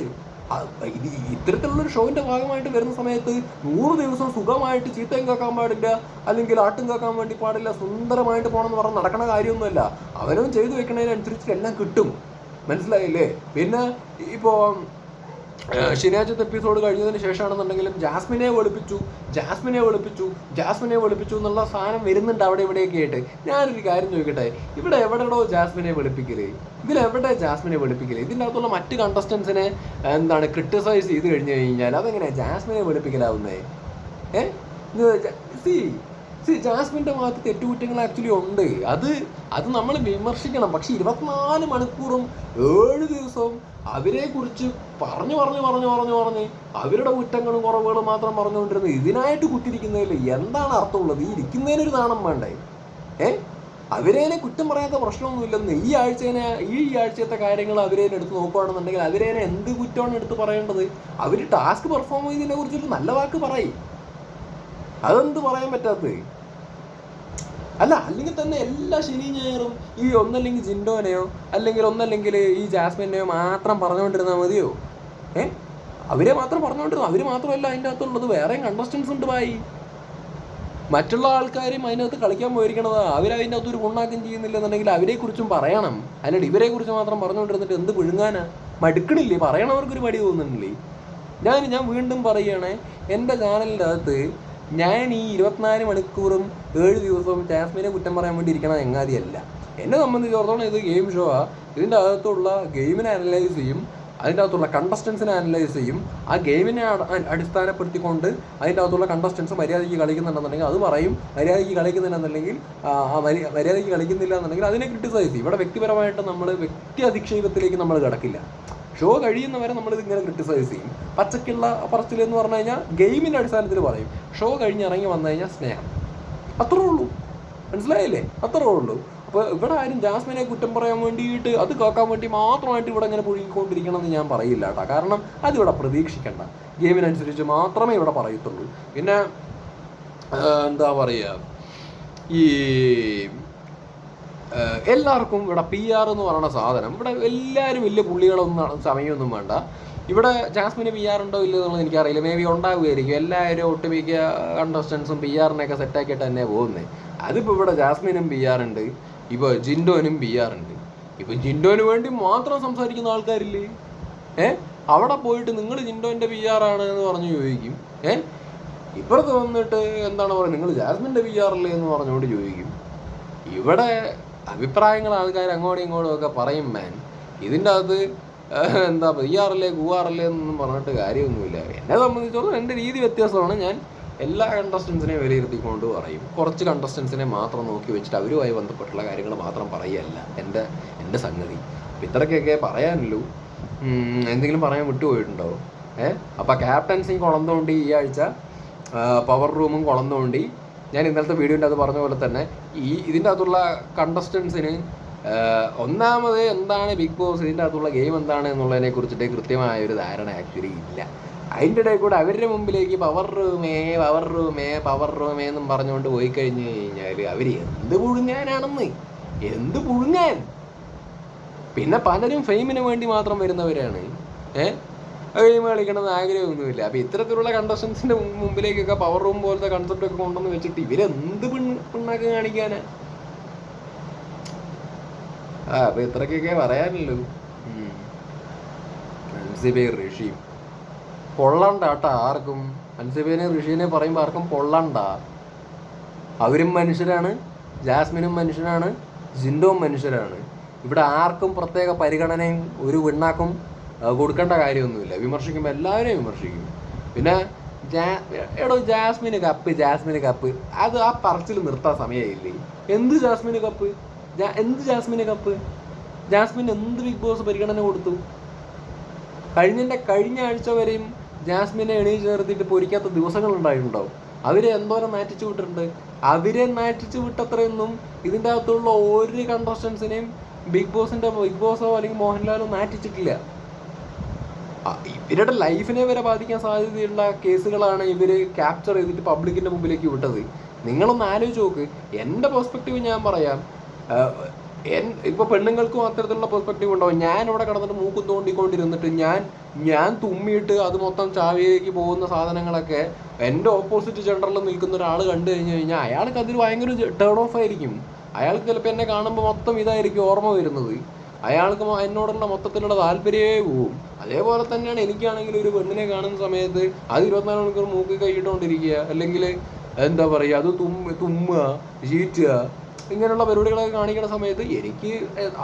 ഇത് ഇത്തരത്തിലുള്ള ഒരു ഷോവിന്റെ ഭാഗമായിട്ട് വരുന്ന സമയത്ത് നൂറ് ദിവസം സുഖമായിട്ട് ചീത്തയും കേൾക്കാൻ പാടില്ല അല്ലെങ്കിൽ ആട്ടും കേൾക്കാൻ വേണ്ടി പാടില്ല സുന്ദരമായിട്ട് പോകണം എന്ന് പറഞ്ഞ് നടക്കണ കാര്യമൊന്നുമല്ല. അവനവൻ ചെയ്തു വെക്കണതിനനുസരിച്ച് എല്ലാം കിട്ടും. മനസ്സിലായില്ലേ? പിന്നെ ഇപ്പോൾ ശനിയാഴ്ചത്തെ എപ്പിസോഡ് കഴിഞ്ഞതിന് ശേഷമാണെന്നുണ്ടെങ്കിലും ജാസ്മിനെ വെളുപ്പിച്ചു ജാസ്മിനെ വെളുപ്പിച്ചു ജാസ്മിനെ വെളുപ്പിച്ചു എന്നുള്ള സാധനം വരുന്നുണ്ട് അവിടെ ഇവിടെയൊക്കെ ആയിട്ട്. ഞാനൊരു കാര്യം ചോദിക്കട്ടെ? ഇവിടെ എവിടെയോ ജാസ്മിനെ വെളുപ്പിക്കൽ? ഇതിൽ എവിടെ ജാസ്മിനെ വെളുപ്പിക്കൽ? ഇതിന്റെ അകത്തുള്ള മറ്റ് കണ്ടസ്റ്റൻസിനെ എന്താണ് ക്രിട്ടിസൈസ് ചെയ്ത് കഴിഞ്ഞു കഴിഞ്ഞാൽ അതെങ്ങനെയാണ് ജാസ്മിനെ വെളുപ്പിക്കലാവുന്നേ? ഏ? സി സി ജാസ്മിന്റെ ഭാഗത്ത് തെറ്റുകുറ്റങ്ങൾ ആക്ച്വലി ഉണ്ട്. അത് അത് നമ്മൾ വിമർശിക്കണം. പക്ഷെ ഇരുപത്തിനാല് മണിക്കൂറും ഏഴ് ദിവസവും അവരെ കുറിച്ച് പറഞ്ഞു പറഞ്ഞു പറഞ്ഞു പറഞ്ഞു പറഞ്ഞ് അവരുടെ കുറ്റങ്ങളും കുറവുകളും മാത്രം പറഞ്ഞുകൊണ്ടിരുന്നു ഇതിനായിട്ട് കുത്തിരിക്കുന്നതിൽ എന്താണ് അർത്ഥമുള്ളത്? ഈ ഇരിക്കുന്നതിനൊരു നാണം വേണ്ടേ? ഏ? അവരേനെ കുറ്റം പറയാത്ത പ്രശ്നമൊന്നുമില്ലെന്ന് ഈ ആഴ്ചേനെ ഈ ആഴ്ചത്തെ കാര്യങ്ങൾ അവരേനെ എടുത്ത് നോക്കുകയാണെന്നുണ്ടെങ്കിൽ അവരേനെ എന്ത് കുറ്റമാണ് എടുത്ത് പറയേണ്ടത്? അവർ ടാസ്ക് പെർഫോം ചെയ്തതിനെ കുറിച്ചൊരു നല്ല വാക്ക് പറയും. അതെന്ത് പറയാൻ പറ്റാത്തത്? അല്ല അല്ലെങ്കിൽ തന്നെ എല്ലാ ശനി ഞായറും ഈ ഒന്നല്ലെങ്കിൽ ജിൻഡോനെയോ അല്ലെങ്കിൽ ഒന്നല്ലെങ്കിൽ ഈ ജാസ്മിനെയോ മാത്രം പറഞ്ഞുകൊണ്ടിരുന്നാൽ മതിയോ? ഏ? അവരെ മാത്രം പറഞ്ഞുകൊണ്ടിരുന്നു? അവർ മാത്രമല്ല അതിന്റെ അകത്തുള്ളത്. വേറെയും കണ്ടസ്റ്റൻസ് ഉണ്ട് ബായി. മറ്റുള്ള ആൾക്കാരും അതിനകത്ത് കളിക്കാൻ പോയിരിക്കണതാ. അവരതിന്റെ അകത്ത് ഒരു ഗുണാക്കം ചെയ്യുന്നില്ലെന്നുണ്ടെങ്കിൽ അവരെ കുറിച്ചും പറയണം. അല്ലാണ്ട് ഇവരെ കുറിച്ച് മാത്രം പറഞ്ഞുകൊണ്ടിരുന്നിട്ട് എന്ത് വിഴുങ്ങാനാ മടുക്കണില്ലേ? പറയണവർക്കൊരു മടി തോന്നുന്നില്ലേ? ഞാൻ ഞാൻ വീണ്ടും പറയുകയാണേ എന്റെ ചാനലിന്റെ അകത്ത് ഞാൻ ഈ ഇരുപത്തിനാല് മണിക്കൂറും ഏഴ് ദിവസവും ടാസ്മിനെ കുറ്റം പറയാൻ വേണ്ടി ഇരിക്കണ എങ്ങാതിയല്ല എന്നെ സംബന്ധിച്ചിടത്തോളം ഇത് ഗെയിം ഷോ ആ. ഇതിന്റെ അകത്തുള്ള ഗെയിമിനെ അനലൈസ് ചെയ്യും അതിന്റെ അകത്തുള്ള കണ്ടസ്റ്റൻസിനെ അനലൈസ് ചെയ്യും. ആ ഗെയിമിനെ അടിസ്ഥാനപ്പെടുത്തിക്കൊണ്ട് അതിന്റെ അകത്തുള്ള കണ്ടസ്റ്റൻസ് മര്യാദയ്ക്ക് കളിക്കുന്നുണ്ടെന്നുണ്ടെങ്കിൽ അത് പറയും. മര്യാദയ്ക്ക് കളിക്കുന്നില്ലെന്നുണ്ടെങ്കിൽ മര്യാദയ്ക്ക് കളിക്കുന്നില്ല എന്നുണ്ടെങ്കിൽ അതിനെ ക്രിട്ടിസൈസ് ചെയ്യും. ഇവിടെ വ്യക്തിപരമായിട്ട് നമ്മൾ വ്യക്തി അധിക്ഷേപത്തിലേക്ക് നമ്മൾ കിടക്കില്ല. ഷോ കഴിയുന്നവരെ നമ്മൾ ഇതിങ്ങനെ ക്രിട്ടിസൈസ് ചെയ്യും. പച്ചക്കുള്ള പറച്ചിൽ എന്ന് പറഞ്ഞു കഴിഞ്ഞാൽ ഗെയിമിന്റെ അടിസ്ഥാനത്തിൽ പറയും. ഷോ കഴിഞ്ഞ് ഇറങ്ങി വന്നു കഴിഞ്ഞാൽ സ്നേഹം. അത്രേ ഉള്ളൂ. മനസ്സിലായില്ലേ? അത്രേ ഉള്ളൂ. അപ്പോൾ ഇവിടെ ആരും ജാസ്മിനെ കുറ്റം പറയാൻ വേണ്ടിയിട്ട് അത് കേൾക്കാൻ വേണ്ടി മാത്രമായിട്ട് ഇവിടെ ഇങ്ങനെ പുഴുകിക്കൊണ്ടിരിക്കണം എന്ന് ഞാൻ പറയില്ല കേട്ടോ. കാരണം അതിവിടെ പ്രതീക്ഷിക്കേണ്ട. ഗെയിമിനനുസരിച്ച് മാത്രമേ ഇവിടെ പറയത്തുള്ളൂ. പിന്നെ എന്താ പറയുക? ഈ എല്ലാവർക്കും ഇവിടെ പി ആർ എന്ന് പറയുന്ന സാധനം. ഇവിടെ എല്ലാവരും വലിയ പുള്ളികളൊന്നും സമയമൊന്നും വേണ്ട. ഇവിടെ ജാസ്മിന് പി ആർ ഉണ്ടോ ഇല്ലയോ എന്നുള്ളത് എനിക്കറിയില്ല. മേ ബി ഉണ്ടാവുമായിരിക്കും എല്ലാവരും ഒട്ടുമിക്ക കണ്ടസ്റ്റൻസും പി ആറിനെയൊക്കെ സെറ്റാക്കിയിട്ട് തന്നെ പോകുന്നത് അതിപ്പോൾ ഇവിടെ ജാസ്മിനും പി ആർ ഉണ്ട്. ഇപ്പോൾ ജിൻഡോനും പി ആർ ഉണ്ട്. ഇപ്പം ജിൻഡോന് വേണ്ടി മാത്രം സംസാരിക്കുന്ന ആൾക്കാരില്ലേ? ഏ? അവിടെ പോയിട്ട് നിങ്ങൾ ജിൻഡോന്റെ പി ആർ ആണ് എന്ന് പറഞ്ഞ് ചോദിക്കും. ഏ? ഇപ്പുറത്ത് വന്നിട്ട് എന്താണ് പറയുക നിങ്ങൾ ജാസ്മിന്റെ പി ആർ അല്ലേ എന്ന് പറഞ്ഞുകൊണ്ട് ചോദിക്കും. ഇവിടെ അഭിപ്രായങ്ങൾ ആൾക്കാർ അങ്ങോട്ടും ഇങ്ങോട്ടും ഒക്കെ പറയും മാൻ ഇതിന്റെ അകത്ത് എന്താ ചെയ്യാറില്ലേ കൂവാറില്ലേ എന്നൊന്നും പറഞ്ഞിട്ട് കാര്യമൊന്നുമില്ല. എന്നെ സംബന്ധിച്ചോളം എന്റെ രീതി വ്യത്യാസമാണ്. ഞാൻ എല്ലാ കണ്ടസ്റ്റൻസിനെയും വിലയിരുത്തിക്കൊണ്ട് പറയും. കുറച്ച് കണ്ടസ്റ്റൻസിനെ മാത്രം നോക്കി വെച്ചിട്ട് അവരുമായി ബന്ധപ്പെട്ടുള്ള കാര്യങ്ങൾ മാത്രം പറയുകയല്ല. എന്റെ എന്റെ സംഗതി. അപ്പം ഇത്രയ്ക്കൊക്കെ പറയാനുള്ളൂ. എന്തെങ്കിലും പറയാൻ വിട്ടുപോയിട്ടുണ്ടോ? ഏഹ് അപ്പം ക്യാപ്റ്റൻസി കുളം തോണ്ടി ഈ ആഴ്ച പവർ റൂമും കുളം തോണ്ടി ഞാൻ ഇന്നലത്തെ വീഡിയോന്റെ അത് പറഞ്ഞ പോലെ തന്നെ ഈ ഇതിന്റെ അകത്തുള്ള കണ്ടസ്റ്റൻസിന് ഒന്നാമത് എന്താണ് ബിഗ് ബോസ് ഇതിന്റെ അകത്തുള്ള ഗെയിം എന്താണ് എന്നുള്ളതിനെ കുറിച്ചിട്ട് കൃത്യമായ ഒരു ധാരണ ആക്ച്വലി ഇല്ല. അതിന്റെ ഇടയിൽ കൂടെ അവരുടെ മുമ്പിലേക്ക് പവർ റൂമേ പവർ റൂമേ പവർ റൂമേ എന്നും പറഞ്ഞുകൊണ്ട് പോയി കഴിഞ്ഞു കഴിഞ്ഞാൽ അവർ എന്ത് പുഴുങ്ങാനാണെന്ന്? എന്ത് പുഴുങ്ങാൻ? പിന്നെ പലരും ഫെയിമിന് വേണ്ടി മാത്രം വരുന്നവരാണ്. ഏഹ് ഗെയിം കളിക്കണമെന്ന് ആഗ്രഹമൊന്നുമില്ല. അപ്പൊ ഇത്തരത്തിലുള്ള കണ്ടസ്റ്റൻസിന്റെ മുമ്പിലേക്കൊക്കെ പവർ റൂം പോലത്തെ കൺസെപ്റ്റ് ഒക്കെ കൊണ്ടുവന്ന് വെച്ചിട്ട് ഇവരെന്ത് പിണ്ണ് പിണ്ണാക്ക് ആ അപ്പൊ ഇത്രക്കൊക്കെ പറയാനുള്ളൂ ഋഷി. ഋഷിയും കേട്ടോ ആർക്കും. അൻസിബേനെ ഋഷീനെ പറയുമ്പോൾ ആർക്കും പൊള്ളണ്ട. അവരും മനുഷ്യരാണ് ജാസ്മിനും മനുഷ്യനാണ് ജിൻഡോ മനുഷ്യരാണ്. ഇവിടെ ആർക്കും പ്രത്യേക പരിഗണനയും ഒരു വിണ്ണാക്കും കൊടുക്കേണ്ട കാര്യമൊന്നുമില്ല. വിമർശിക്കുമ്പോൾ എല്ലാവരെയും വിമർശിക്കും. പിന്നെ എടോ ജാസ്മിന് കപ്പ് ജാസ്മിന് കപ്പ് അത് ആ പറച്ചിൽ നിർത്താൻ സമയമില്ലേ? എന്ത് ജാസ്മിന് കപ്പ് എന്ത് ജാസ്മിന് കപ്പ് ജാസ്മിൻ എന്ത് ബിഗ് ബോസ് പരിഗണന കൊടുത്തു? കഴിഞ്ഞതിന്റെ കഴിഞ്ഞ ആഴ്ച വരെയും ജാസ്മിനെ എണീച്ച് നിർത്തിയിട്ട് പൊരിക്കാത്ത ദിവസങ്ങൾ ഉണ്ടായിട്ടുണ്ടാവും. അവരെ എന്തോരം മാറ്റിച്ചു വിട്ടിട്ടുണ്ട്? അവരെ മാറ്റിച്ചു വിട്ടത്രയൊന്നും ഇതിന്റെ അകത്തുള്ള ഒരു കണ്ടസ്റ്റൻസിനെയും ബിഗ് ബോസിന്റെ ബിഗ് ബോസോ അല്ലെങ്കിൽ മോഹൻലാലോ നാറ്റിച്ചിട്ടില്ല ആ, ഇവരുടെ ലൈഫിനെ വരെ ബാധിക്കാൻ സാധ്യതയുള്ള കേസുകളാണ് ഇവർ ക്യാപ്ചർ ചെയ്തിട്ട് പബ്ലിക്കിന്റെ മുമ്പിലേക്ക് വിട്ടത്. നിങ്ങളൊന്ന് ആലോചിച്ച് നോക്ക്. എന്റെ പെർസ്പെക്റ്റീവ് ഞാൻ പറയാം. എൻ ഇപ്പൊ പെണ്ണുങ്ങൾക്കും അത്തരത്തിലുള്ള പെർസ്പെക്റ്റീവ് ഉണ്ടാവും ഞാൻ ഇവിടെ കിടന്നിട്ട് മൂക്കും തോണ്ടിക്കൊണ്ടിരുന്നിട്ട് ഞാൻ ഞാൻ തുമ്മിയിട്ട് അത് മൊത്തം ചാവിയിലേക്ക് പോകുന്ന സാധനങ്ങളൊക്കെ എന്റെ ഓപ്പോസിറ്റ് ജെൻഡറിൽ നിൽക്കുന്ന ഒരാൾ കണ്ടു കഴിഞ്ഞു കഴിഞ്ഞാൽ അയാൾക്ക് അതൊരു ഭയങ്കര ടേൺ ഓഫ് ആയിരിക്കും. അയാൾക്ക് ചിലപ്പോൾ എന്നെ കാണുമ്പോൾ മൊത്തം ഇതായിരിക്കും ഓർമ്മ വരുന്നത്. അയാൾക്ക് എന്നോടുള്ള മൊത്തത്തിലുള്ള താല്പര്യമേ പോവും. അതേപോലെ തന്നെയാണ് എനിക്കാണെങ്കിൽ ഒരു പെണ്ണിനെ കാണുന്ന സമയത്ത് അത് ഇരുപത്തിനാല് മണിക്കൂർ മൂക്കി കൈയിട്ടുകൊണ്ടിരിക്കുക അല്ലെങ്കിൽ എന്താ പറയുക അത് തുമ്മ തുമ്മുക ചീറ്റുക ഇങ്ങനെയുള്ള പരിപാടികളൊക്കെ കാണിക്കുന്ന സമയത്ത് എനിക്ക്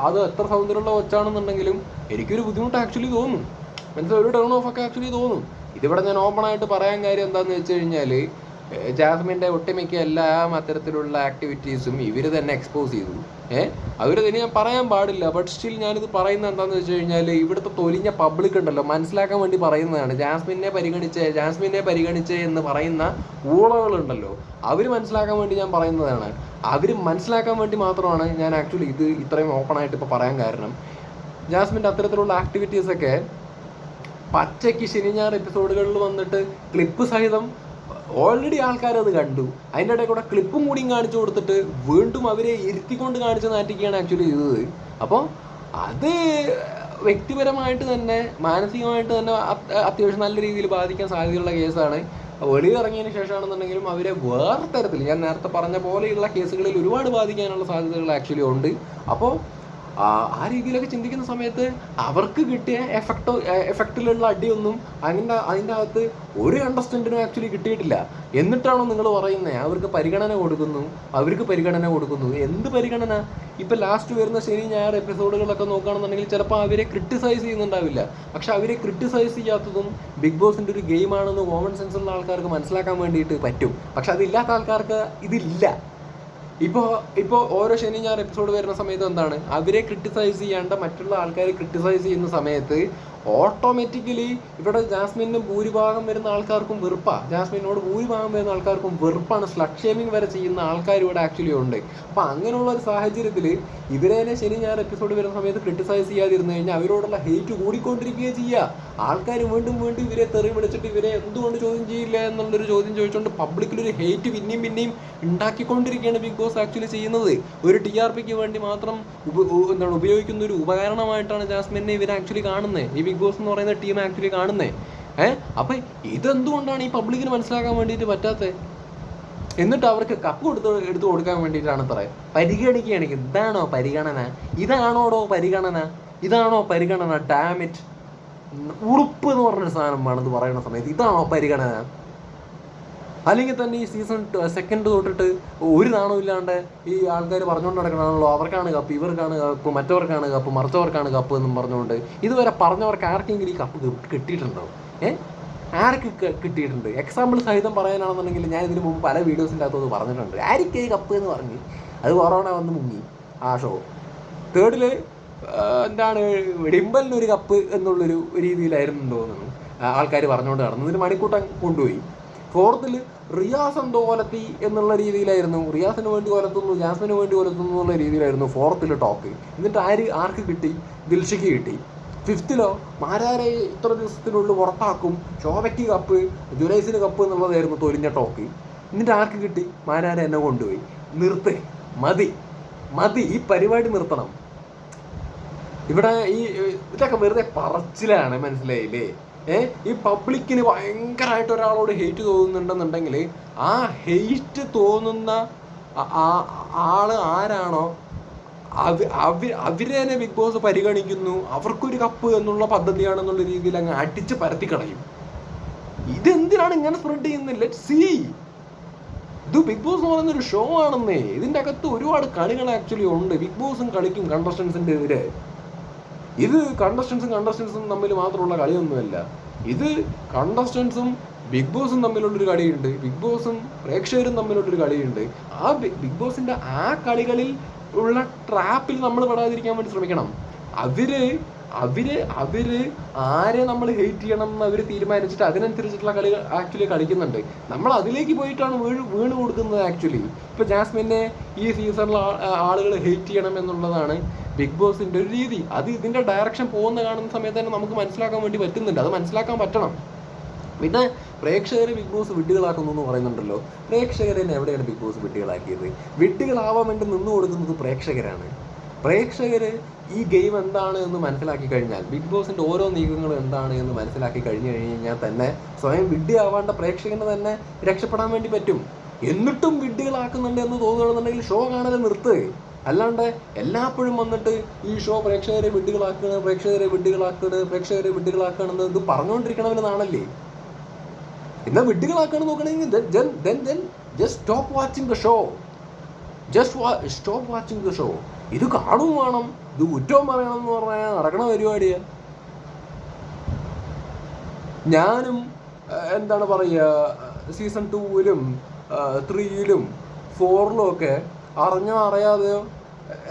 അത് എത്ര സൗന്ദര്യമുള്ള ഒച്ചാണെന്നുണ്ടെങ്കിലും എനിക്കൊരു ബുദ്ധിമുട്ട് ആക്ച്വലി തോന്നും. എന്താ ഒരു ടേൺ ഓഫ് ഒക്കെ ആക്ച്വലി തോന്നും. ഇതിവിടെ ഞാൻ ഓപ്പൺ ആയിട്ട് പറയാൻ കാര്യം എന്താണെന്ന് വെച്ച് കഴിഞ്ഞാൽ ജാസ്മിന്റെ ഒട്ടുമിക്ക എല്ലാ അത്തരത്തിലുള്ള ആക്ടിവിറ്റീസും ഇവർ തന്നെ എക്സ്പോസ് ചെയ്തു. ഏഹ് അവർ തന്നെ ഞാൻ പറയാൻ പാടില്ല ബട്ട് സ്റ്റിൽ ഞാനിത് പറയുന്നത് എന്താണെന്ന് വെച്ച് കഴിഞ്ഞാൽ ഇവിടുത്തെ തൊലിഞ്ഞ പബ്ലിക് ഉണ്ടല്ലോ മനസ്സിലാക്കാൻ വേണ്ടി പറയുന്നതാണ്. ജാസ്മിനെ പരിഗണിച്ച് ജാസ്മിനെ പരിഗണിച്ച് എന്ന് പറയുന്ന ഊളകളുണ്ടല്ലോ അവർ മനസ്സിലാക്കാൻ വേണ്ടി ഞാൻ പറയുന്നതാണ്. അവർ മനസ്സിലാക്കാൻ വേണ്ടി മാത്രമാണ് ഞാൻ ആക്ച്വലി ഇത് ഇത്രയും ഓപ്പൺ ആയിട്ട് ഇപ്പോൾ പറയാൻ കാരണം. ജാസ്മിന്റെ അത്തരത്തിലുള്ള ആക്ടിവിറ്റീസൊക്കെ പച്ചയ്ക്ക് ശനി ഞായർ എപ്പിസോഡുകളിൽ വന്നിട്ട് ക്ലിപ്പ് സഹിതം ഓൾറെഡി ആൾക്കാരത് കണ്ടു. അതിന്റെ ഇടയിൽ കൂടെ ക്ലിപ്പും കൂടി കാണിച്ചു കൊടുത്തിട്ട് വീണ്ടും അവരെ ഇരുത്തിക്കൊണ്ട് കാണിച്ച് നാറ്റിക്കുകയാണ് ആക്ച്വലി ചെയ്തത്. അപ്പോൾ അത് വ്യക്തിപരമായിട്ട് തന്നെ മാനസികമായിട്ട് തന്നെ അത്- അത്യാവശ്യം നല്ല രീതിയിൽ ബാധിക്കാൻ സാധ്യതയുള്ള കേസാണ്. വെളിയിറങ്ങിയതിന് ശേഷമാണെന്നുണ്ടെങ്കിലും അവരെ വേറെ തരത്തിൽ ഞാൻ നേരത്തെ പറഞ്ഞ പോലെയുള്ള കേസുകളിൽ ഒരുപാട് ബാധിക്കാനുള്ള സാധ്യതകൾ ആക്ച്വലി ഉണ്ട്. അപ്പോൾ ആ രീതിയിലൊക്കെ ചിന്തിക്കുന്ന സമയത്ത് അവർക്ക് കിട്ടിയ എഫക്ട് എഫക്റ്റിലുള്ള അടിയൊന്നും അതിന്റെ അതിന്റെ അകത്ത് ഒരു കണ്ടസ്റ്റന്റിനും ആക്ച്വലി കിട്ടിയിട്ടില്ല. എന്നിട്ടാണോ നിങ്ങൾ പറയുന്നത് അവർക്ക് പരിഗണന കൊടുക്കുന്നു. അവർക്ക് പരിഗണന കൊടുക്കുന്നു. എന്ത് പരിഗണന? ഇപ്പം ലാസ്റ്റ് വരുന്ന ശനി ഞായർ എപ്പിസോഡുകളൊക്കെ നോക്കുകയാണെന്നുണ്ടെങ്കിൽ ചിലപ്പോൾ അവരെ ക്രിട്ടിസൈസ് ചെയ്യുന്നുണ്ടാവില്ല. പക്ഷെ അവരെ ക്രിട്ടിസൈസ് ചെയ്യാത്തതും ബിഗ് ബോസിന്റെ ഒരു ഗെയിമാണെന്ന് കോമൺ സെൻസ് ഉള്ള ആൾക്കാർക്ക് മനസ്സിലാക്കാൻ വേണ്ടിയിട്ട് പറ്റും. പക്ഷെ അതില്ലാത്ത ആൾക്കാർക്ക് ഇതില്ല. ഇപ്പോൾ ഇപ്പോൾ ഓരോ ശനി ഞാൻ എപ്പിസോഡ് വരുന്ന സമയത്ത് എന്താണ്? അവരെ ക്രിട്ടിസൈസ് ചെയ്യാണ്ട് മറ്റുള്ള ആൾക്കാരെ ക്രിട്ടിസൈസ് ചെയ്യുന്ന സമയത്ത് ഓട്ടോമാറ്റിക്കലി ഇവിടെ ജാസ്മിനും ഭൂരിഭാഗം വരുന്ന ആൾക്കാർക്കും വെറുപ്പാണ് ജാസ്മിനോട് ഭൂരിഭാഗം വരുന്ന ആൾക്കാർക്കും വെറുപ്പാണ്. സ്ലഡ് ഷേമിങ് വരെ ചെയ്യുന്ന ആൾക്കാർ ഇവിടെ ആക്ച്വലി ഉണ്ട്. അപ്പോൾ അങ്ങനെയുള്ള ഒരു സാഹചര്യത്തിൽ ഇവരെ തന്നെ ശനി ഞാൻ എപ്പിസോഡ് വരുന്ന സമയത്ത് ക്രിട്ടിസൈസ് ചെയ്യാതിരുന്നു കഴിഞ്ഞാൽ അവരോടുള്ള ഹേറ്റ് കൂടിക്കൊണ്ടിരിക്കുകയോ ചെയ്യുക ആൾക്കാർ വീണ്ടും വീണ്ടും ഇവരെ തെറി വിളിച്ചിട്ട് ഇവരെ എന്തുകൊണ്ട് ചോദ്യം ചെയ്യില്ല എന്നുള്ളൊരു ചോദ്യം ചോദിച്ചുകൊണ്ട് പബ്ലിക്കിലൊരു ഹേറ്റ് പിന്നെയും പിന്നെയും ഉണ്ടാക്കിക്കൊണ്ടിരിക്കുകയാണ് ബിഗ് ബോസ് ആക്ച്വലി ചെയ്യുന്നത്. ഒരു ടി ആർ പിക്ക് വേണ്ടി മാത്രം എന്താണ് ഉപയോഗിക്കുന്ന ഒരു ഉപകരണമായിട്ടാണ് ജാസ്മിനെ ഇവർ ആക്ച്വലി കാണുന്നത് ഈ ബിഗ് ബോസ് എന്ന് പറയുന്ന ടീം ആക്ച്വലി കാണുന്നേ. ഏഹ് അപ്പം ഇതെന്തുകൊണ്ടാണ് ഈ പബ്ലിക്കിന് മനസ്സിലാക്കാൻ വേണ്ടിയിട്ട് പറ്റാത്തത് എന്നിട്ട് അവർക്ക് കപ്പ് കൊടുത്ത് എടുത്തു കൊടുക്കാൻ വേണ്ടിയിട്ടാണ് അത്ര പരിഗണിക്കുകയാണ്. ഇതാണോ പരിഗണന? ഇതാണോടോ പരിഗണന? ഇതാണോ പരിഗണന? ഡാമിറ്റ് ഉറുപ്പ് എന്ന് പറഞ്ഞൊരു സാധനം വേണമെന്ന് പറയുന്ന സമയത്ത്. ഇതാണോ പരിഗണന? അല്ലെങ്കിൽ തന്നെ ഈ സീസൺ സെക്കൻഡ് തൊട്ടിട്ട് ഒരു നാണവും ഇല്ലാണ്ട് ഈ ആൾക്കാർ പറഞ്ഞുകൊണ്ട് നടക്കണമല്ലോ അവർക്കാണ് കപ്പ് ഇവർക്കാണ് കപ്പ് മറ്റവർക്കാണ് കപ്പ് മറിച്ചവർക്കാണ് കപ്പ് എന്നും പറഞ്ഞുകൊണ്ട് ഇതുവരെ പറഞ്ഞവർക്ക് ആർക്കെങ്കിലും ഈ കപ്പ് കിട്ടിയിട്ടുണ്ടോ? ഏ? ആർക്ക് കിട്ടിയിട്ടുണ്ട്? എക്സാമ്പിൾ സഹിതം പറയാനാണെന്നുണ്ടെങ്കിൽ ഞാൻ ഇതിന് മുമ്പ് പല വീഡിയോസിന്റെ അകത്തു പറഞ്ഞിട്ടുണ്ട്. ആർക്ക് ഈ കപ്പ് എന്ന് പറഞ്ഞ്? അത് കൊറോണ വന്ന് മുങ്ങി. ആ ഷോ തേർഡിൽ എന്താണ് ഡിംബലിനൊരു കപ്പ് എന്നുള്ളൊരു രീതിയിലായിരുന്നു തോന്നുന്നു. ആൾക്കാർ പറഞ്ഞുകൊണ്ട് നടന്നു ഇതിന് മണിക്കൂട്ടം കൊണ്ടുപോയി. ഫോർത്തിൽ റിയാസ് എന്തോ കൊലത്തി എന്നുള്ള രീതിയിലായിരുന്നു. റിയാസിന് വേണ്ടി കൊലത്തുന്നു ജാസ്മിന് വേണ്ടി കൊലത്തുന്നു എന്നുള്ള രീതിയിലായിരുന്നു ഫോർത്തിൽ ടോക്ക് എന്നിട്ട് ആര് ആർക്ക് കിട്ടി? ദിൽഷയ്ക്ക് കിട്ടി. ഫിഫ്ത്തിലോ മാരാരെ ഇത്ര ദിവസത്തിനുള്ളിൽ പുറത്താക്കും ശോഭയ്ക്ക് കപ്പ് ജുലൈസിന് കപ്പ് എന്നുള്ളതായിരുന്നു തൊലിഞ്ഞ ടോക്ക് എന്നിട്ട് ആർക്ക് കിട്ടി? മാരാരെ എന്നെ കൊണ്ടുപോയി. നിർത്ത്. മതി. മതി. ഈ പരിപാടി നിർത്തണം. ഇവിടെ ഈ ഇതൊക്കെ വെറുതെ പറച്ചിലാണ് മനസ്സിലായില്ലേ? ഈ പബ്ലിക്കിന് ഭയങ്കരമായിട്ട് ഒരാളോട് ഹെയ്റ്റ് തോന്നുന്നുണ്ടെന്നുണ്ടെങ്കിൽ ആ ഹെയ്റ്റ് തോന്നുന്ന ആൾ ആരാണോ? അവ അവ അവരെ തന്നെ ബിഗ് ബോസ് പരിഗണിക്കുന്നു. അവർക്കൊരു കപ്പ് എന്നുള്ള പദ്ധതിയാണെന്നുള്ള രീതിയിൽ അങ്ങ് അടിച്ച് പരത്തി കളയും ഇതെന്തിനാണ് ഇങ്ങനെ സ്പ്രെഡ് ചെയ്യുന്നത് ലെറ്റ് സീ ഇത് ബിഗ് ബോസ് എന്ന് പറയുന്ന ഒരു ഷോ ആണെന്നേ. ഇതിന്റെ അകത്ത് ഒരുപാട് കളികൾ ആക്ച്വലി ഉണ്ട്. ബിഗ് ബോസും കളിക്കും കണ്ടസ്റ്റൻസിന്റെ എതിരെ. ഇത് കണ്ടസ്റ്റൻസും കണ്ടസ്റ്റൻസും തമ്മിൽ മാത്രമുള്ള കളിയൊന്നുമല്ല. ഇത് കണ്ടസ്റ്റൻസും ബിഗ് ബോസും തമ്മിലുള്ളൊരു കളിയുണ്ട്. ബിഗ് ബോസും പ്രേക്ഷകരും തമ്മിലുള്ളൊരു കളിയുണ്ട്. ആ ബിഗ് ബോസിന്റെ ആ കളികളിൽ ഉള്ള ട്രാപ്പിൽ നമ്മൾ പെടാതിരിക്കാൻ വേണ്ടി ശ്രമിക്കണം. അവർ അവർ അവർ ആരെ നമ്മൾ ഹെയ്റ്റ് ചെയ്യണം എന്ന് അവർ തീരുമാനിച്ചിട്ട് അതിനനുസരിച്ചിട്ടുള്ള കളി ആക്ച്വലി കളിക്കുന്നുണ്ട്. നമ്മൾ അതിലേക്ക് പോയിട്ടാണ് വീണ് വീണ് കൊടുക്കുന്നത് ആക്ച്വലി ഇപ്പൊ ജാസ്മിനെ ഈ സീസണിൽ ആളുകൾ ഹെയ്റ്റ് ചെയ്യണം എന്നുള്ളതാണ് ബിഗ് ബോസിന്റെ ഒരു രീതി. അത് ഇതിന്റെ ഡയറക്ഷൻ പോകുന്ന കാണുന്ന സമയത്ത് തന്നെ നമുക്ക് മനസ്സിലാക്കാൻ വേണ്ടി പറ്റുന്നുണ്ട്. അത് മനസ്സിലാക്കാൻ പറ്റണം. പിന്നെ പ്രേക്ഷകരെ ബിഗ് ബോസ് വിഡ്ഢികളാക്കുന്നു എന്ന് പറയുന്നുണ്ടല്ലോ. പ്രേക്ഷകരെ എവിടെയാണ് ബിഗ് ബോസ് വിഡ്ഢികളാക്കിയത്? വിഡ്ഢികളാവാൻ വേണ്ടി നിന്നു കൊടുക്കുന്നത് പ്രേക്ഷകരാണ്. പ്രേക്ഷകര് ഈ ഗെയിം എന്താണ് എന്ന് മനസ്സിലാക്കി കഴിഞ്ഞാൽ ബിഗ് ബോസിന്റെ ഓരോ നീക്കങ്ങളും എന്താണ് എന്ന് മനസ്സിലാക്കി കഴിഞ്ഞു കഴിഞ്ഞ് കഴിഞ്ഞാൽ തന്നെ സ്വയം വിഡ്ഢിയാവാണ്ട പ്രേക്ഷകന് തന്നെ രക്ഷപ്പെടാൻ വേണ്ടി പറ്റും. എന്നിട്ടും വിഡ്ഢികളാക്കുന്നുണ്ട് എന്ന് തോന്നുകയാണെന്നുണ്ടെങ്കിൽ ഷോ കാണാതെ നിർത്ത്. അല്ലാണ്ട് എല്ലാപ്പോഴും വന്നിട്ട് ഈ ഷോ പ്രേക്ഷകരെ വിഡ്ഢികളാക്കണ് പ്രേക്ഷകരെ വിഡ്ഢികളാക്കണ് പ്രേക്ഷകരെ വിഡ്ഢികളാക്കണെന്ന് ഇത് പറഞ്ഞുകൊണ്ടിരിക്കണമെന്നാണല്ലേ എന്നാൽ വിഡ്ഢികളാക്കണം നോക്കണമെങ്കിൽ just stop watching the show just stop watching the show ഇത് കാണും വേണം. ഇത് കുറ്റവും പറയണം എന്ന് പറഞ്ഞാൽ നടക്കണ പരിപാടിയാ. ഞാനും എന്താണ് പറയുക സീസൺ ടൂവിലും ത്രീയിലും ഫോറിലും ഒക്കെ അറിഞ്ഞോ അറിയാതെയോ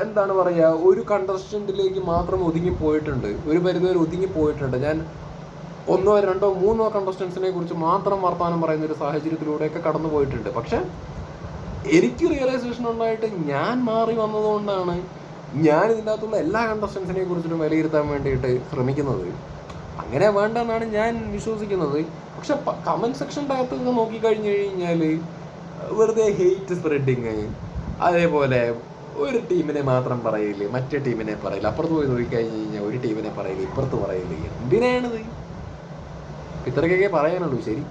എന്താണ് പറയുക ഒരു കണ്ടസ്റ്റന്റിലേക്ക് മാത്രം ഒതുങ്ങി പോയിട്ടുണ്ട്. ഒരു പരിധിവരെ ഒതുങ്ങി പോയിട്ടുണ്ട്. ഞാൻ ഒന്നോ രണ്ടോ മൂന്നോ കണ്ടസ്റ്റൻസിനെ കുറിച്ച് മാത്രം വർത്തമാനം പറയുന്ന ഒരു സാഹചര്യത്തിലൂടെയൊക്കെ കടന്നു പോയിട്ടുണ്ട് പക്ഷെ എനിക്ക് റിയലൈസേഷൻ ഉണ്ടായിട്ട് ഞാൻ മാറി വന്നതുകൊണ്ടാണ് ഞാൻ ഇതിന്റെ അകത്തുള്ള എല്ലാ കണ്ടസ്റ്റൻസിനെ കുറിച്ചിട്ടും വിലയിരുത്താൻ വേണ്ടിയിട്ട് ശ്രമിക്കുന്നത്. അങ്ങനെ വേണ്ടെന്നാണ് ഞാൻ വിശ്വസിക്കുന്നത്. പക്ഷെ കമന്റ് സെക്ഷന്റെ അകത്തൊക്കെ നോക്കിക്കഴിഞ്ഞു കഴിഞ്ഞാൽ വെറുതെ ഹെയ്റ്റ് സ്പ്രെഡിങ് അതേപോലെ ഒരു ടീമിനെ മാത്രം പറയില്ല മറ്റേ ടീമിനെ പറയില്ല അപ്പുറത്ത് പോയി നോക്കിക്കഴിഞ്ഞ് കഴിഞ്ഞാൽ ഒരു ടീമിനെ പറയില്ല ഇപ്പുറത്ത് പറയില്ല എന്തിനാണിത്? ഇത്രയ്ക്കൊക്കെ പറയാനുള്ളൂ ശരി.